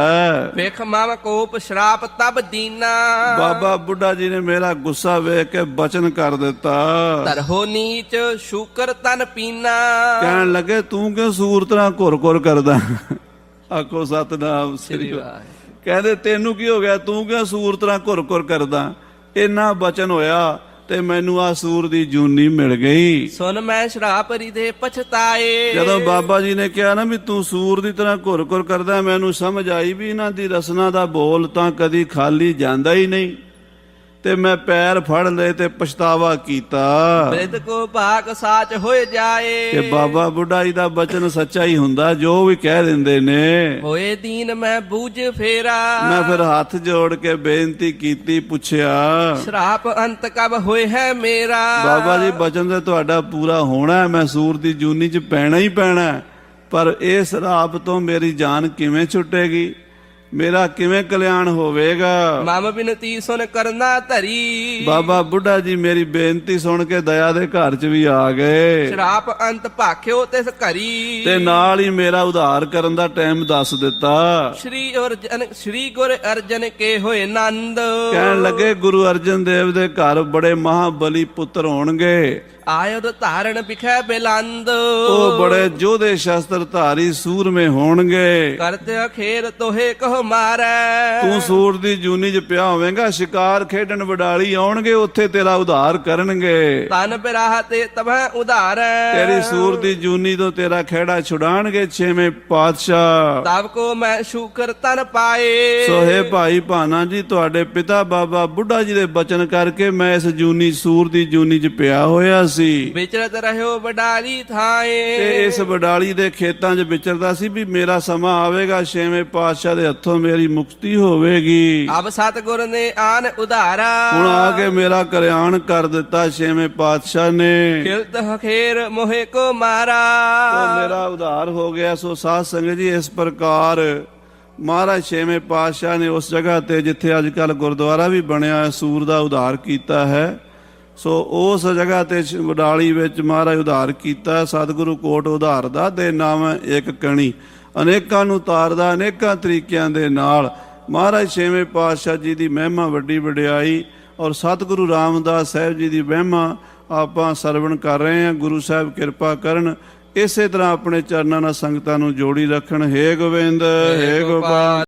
ਵੇਖ ਮਮ ਕੋਪ ਸ਼ਰਾਪ ਤਬ ਦੀਨਾ। ਬਾਬਾ ਬੁੱਢਾ ਜੀ ਨੇ ਮੇਰਾ ਗੁੱਸਾ ਵੇਖ ਕੇ ਬਚਨ ਕਰ ਦਿੱਤਾ। ਤਰਹੋ ਨੀਚ ਸ਼ੂਕਰ ਤਨ ਪੀਨਾ। ਕਹਿਣ ਲੱਗੇ ਤੂੰ ਕਿਉਂ ਸੂਰਤ ਨਾਲ ਘੁਰ ਘੁਰ ਕਰਦਾ। ਆਖੋ ਸਤਨਾਮ ਸ੍ਰੀ ਵਾਹਿਗੁਰੂ। ਕਹਿੰਦੇ ਤੈਨੂੰ ਕੀ ਹੋ ਗਿਆ? ਤੂੰ ਕਿਉਂ ਸੂਰਤ ਨਾਲ ਘੁਰ ਘੁਰ ਕਰਦਾ? ਇੰਨਾ ਬਚਨ ਹੋਇਆ ਤੇ ਮੈਨੂੰ ਆ ਸੂਰ ਦੀ ਜੂਨੀ ਮਿਲ ਗਈ। ਸੁਨ ਮੈਂ ਸ਼ਰਾਪ ਰਿਦੇ ਪਛਤਾਏ। ਜਦੋਂ ਬਾਬਾ ਜੀ ਨੇ ਕਿਹਾ ਨਾ ਵੀ ਤੂੰ ਸੂਰ ਦੀ ਤਰ੍ਹਾਂ ਘੁਰ ਘੁਰ ਕਰਦਾ ਮੈਨੂੰ ਸਮਝ ਆਈ ਵੀ ਇਹਨਾਂ ਦੀ ਰਸਨਾ ਦਾ ਬੋਲ ਤਾਂ ਕਦੀ ਖਾਲੀ ਜਾਂਦਾ ਹੀ ਨਹੀਂ। ਤੇ ਮੈਂ ਪੈਰ ਫੜ ਲਏ ਤੇ ਪਛਤਾਵਾ ਕੀਤਾ। ਬ੍ਰਿਧ ਕੋ ਭਾਗ ਸਾਚ ਹੋਏ ਜਾਏ। ਕਿ ਬਾਬਾ ਬੁੱਢਾ ਜੀ ਦਾ ਬਚਨ ਸੱਚਾ ਹੀ ਹੁੰਦਾ ਜੋ ਵੀ ਕਹਿ ਦਿੰਦੇ ਨੇ। ਹੋਏ ਦੀਨ ਮੈਂ ਬੂਝ ਫੇਰਾ। ਮੈਂ ਫਿਰ ਹੱਥ ਜੋੜ ਕੇ ਬੇਨਤੀ ਕੀਤੀ ਪੁੱਛਿਆ ਸ਼ਰਾਪ ਅੰਤ ਕਬ ਹੋਏ ਹੈ ਮੇਰਾ। ਬਾਬਾ ਜੀ ਬਚਨ ਤੇ ਤੁਹਾਡਾ ਪੂਰਾ ਹੋਣਾ ਹੈ, ਮੈਂ ਸੂਰ ਦੀ ਜੂਨੀ ਚ ਪੈਣਾ ਹੀ ਪੈਣਾ। ਪਰ ਇਸ ਰਾਪ ਤੋਂ ਮੇਰੀ ਜਾਨ ਕਿਵੇਂ ਛੁੱਟੇਗੀ? ਮੇਰਾ ਕਿਵੇਂ ਕਲਿਆਣ ਹੋਵੇਗਾ? ਮਮ ਬਿਨਤੀ ਸੁਨ ਕਰਨਾ ਧਰੀ। ਬਾਬਾ ਬੁੱਢਾ ਜੀ ਮੇਰੀ ਬੇਨਤੀ ਸੁਣ ਕੇ ਦਇਆ ਦੇ ਘਰ ਚ ਵੀ ਆ ਗਏ। ਸ਼ਰਾਪ ਅੰਤ ਭਾਖਿਓ ਤਿਸ ਘਰੀ। ਤੇ ਨਾਲ ਹੀ ਮੇਰਾ ਉਧਾਰ ਕਰਨ ਦਾ ਟਾਈਮ ਦੱਸ ਦਿੱਤਾ। ਸ਼੍ਰੀ ਅਰਜਨ ਸ਼੍ਰੀ ਗੁਰ ਅਰਜਨ ਕੇ ਹੋਏ ਨੰਦ। ਕਹਿਣ ਲੱਗੇ ਗੁਰੂ ਅਰਜਨ ਦੇਵ ਦੇ ਘਰ ਬੜੇ ਮਹਾਬਲੀ ਪੁੱਤਰ ਹੋਣਗੇ। ਆਯੁਧ ਧਾਰਨ ਪਿਖੈ ਬਿਲੰਦ। ਉਹ ਬੜੇ ਜੋਧੇ ਸ਼ਸਤਰ ਧਾਰੀ ਸੂਰਮੇ ਹੋਣਗੇ। ਕਰਤ ਅਖੇਰ ਤੋਹੇ ਕਹ ਮਾਰੈ। ਤੂੰ ਸੂਰ ਦੀ ਜੂਨੀ 'ਚ ਪਿਆ ਹੋਵੇਂਗਾ ਸ਼ਿਕਾਰ ਖੇਡਣ ਵਡਾਲੀ ਆਉਣਗੇ ਉੱਥੇ ਤੇਰਾ ਉਧਾਰ ਕਰਨਗੇ। ਤਨ ਬਿਰਾਹ ਤੇ ਤਬੈ ਉਧਾਰੈ। ਤੇਰੀ ਸੂਰ ਦੀ ਜੂਨੀ ਤੋਂ ਤੇਰਾ ਖਹਿੜਾ ਛੁਡਾਣਗੇ ਛੇਵੇਂ ਪਾਤਸ਼ਾਹ। ਤਬ ਕੋ ਮੈਂ ਸ਼ੂਕਰ ਤਨ ਪਾਏ। ਸੋਹੇ ਭਾਈ ਭਾਨਾ ਜੀ ਤੁਹਾਡੇ ਪਿਤਾ ਬਾਬਾ ਬੁੱਢਾ ਜੀ ਦੇ ਬਚਨ ਕਰਕੇ ਮੈਂ ਇਸ ਜੂਨੀ ਸੂਰ ਦੀ ਜੂਨੀ 'ਚ ਪਿਆ ਹੋਇਆ ਸੀ ਵਿਚਰਤ ਰਹਿਓ ਵਡਾਲੀ ਥਾਏ। ਤੇ ਇਸ ਵਡਾਲੀ ਦੇ ਖੇਤਾਂ 'ਚ ਵਿਚਰਦਾ ਸੀ ਵੀ ਮੇਰਾ ਸਮਾਂ ਆਵੇਗਾ ਛੇਵੇਂ ਪਾਤਸ਼ਾਹ ਦੇ ਹੱਥੋਂ ਮੇਰੀ ਮੁਕਤੀ ਹੋਵੇਗੀ। ਅਬ ਸਤਗੁਰ ਨੇ ਆਨ ਉਧਾਰਾ। ਹੁਣ ਆ ਕੇ ਮੇਰਾ ਕਰਿਆਣ ਕਰ ਦਿੱਤਾ ਛੇਵੇਂ ਪਾਤਸ਼ਾਹ ਨੇ। ਖਿਲਤ ਹਖੇਰ ਮੋਹਿ ਕੋ ਮਾਰਾ। ਤੋ ਮੇਰਾ ਉਧਾਰ ਹੋ ਗਿਆ ਸੋ ਸਾਧ ਸੰਗਤ ਜੀ ਇਸ ਪ੍ਰਕਾਰ ਮਹਾਰਾਜ ਛੇਵੇਂ ਪਾਤਸ਼ਾਹ ਨੇ ਉਸ ਜਗ੍ਹਾ ਤੇ ਜਿੱਥੇ ਅੱਜ ਕੱਲ ਗੁਰਦੁਆਰਾ ਵੀ ਬਣਿਆ ਹੈ ਸੂਰ ਦਾ ਉਧਾਰ ਕੀਤਾ ਹੈ। ਸੋ ਉਸ ਜਗ੍ਹਾ ਤੇ ਵਡਾਲੀ ਵਿੱਚ ਮਹਾਰਾਜ ਉਧਾਰ ਕੀਤਾ, ਸਤਿਗੁਰੂ ਕੋਟ ਉਧਾਰ ਦਾ, ਦੇ ਨਾਮ ਹੈ ਇੱਕ ਕਣੀ। ਅਨੇਕਾਂ ਨੂੰ ਤਾਰਦਾ, ਅਨੇਕਾਂ ਤਰੀਕਿਆਂ ਦੇ ਨਾਲ ਮਹਾਰਾਜ ਛੇਵੇਂ ਪਾਤਸ਼ਾਹ ਜੀ ਦੀ ਮਹਿਮਾ ਵੱਡੀ ਵਡਿਆਈ ਔਰ ਸਤਿਗੁਰੂ ਰਾਮਦਾਸ ਸਾਹਿਬ ਜੀ ਦੀ ਮਹਿਮਾ ਆਪਾਂ ਸਰਵਣ ਕਰ ਰਹੇ ਹਾਂ। ਗੁਰੂ ਸਾਹਿਬ ਕਿਰਪਾ ਕਰਨ ਇਸੇ ਤਰ੍ਹਾਂ ਆਪਣੇ ਚਰਨਾਂ ਨਾਲ ਸੰਗਤਾਂ ਨੂੰ ਜੋੜੀ ਰੱਖਣ। ਹੇ ਗੋਬਿੰਦ, ਹੇ ਗੋਪਾਲ।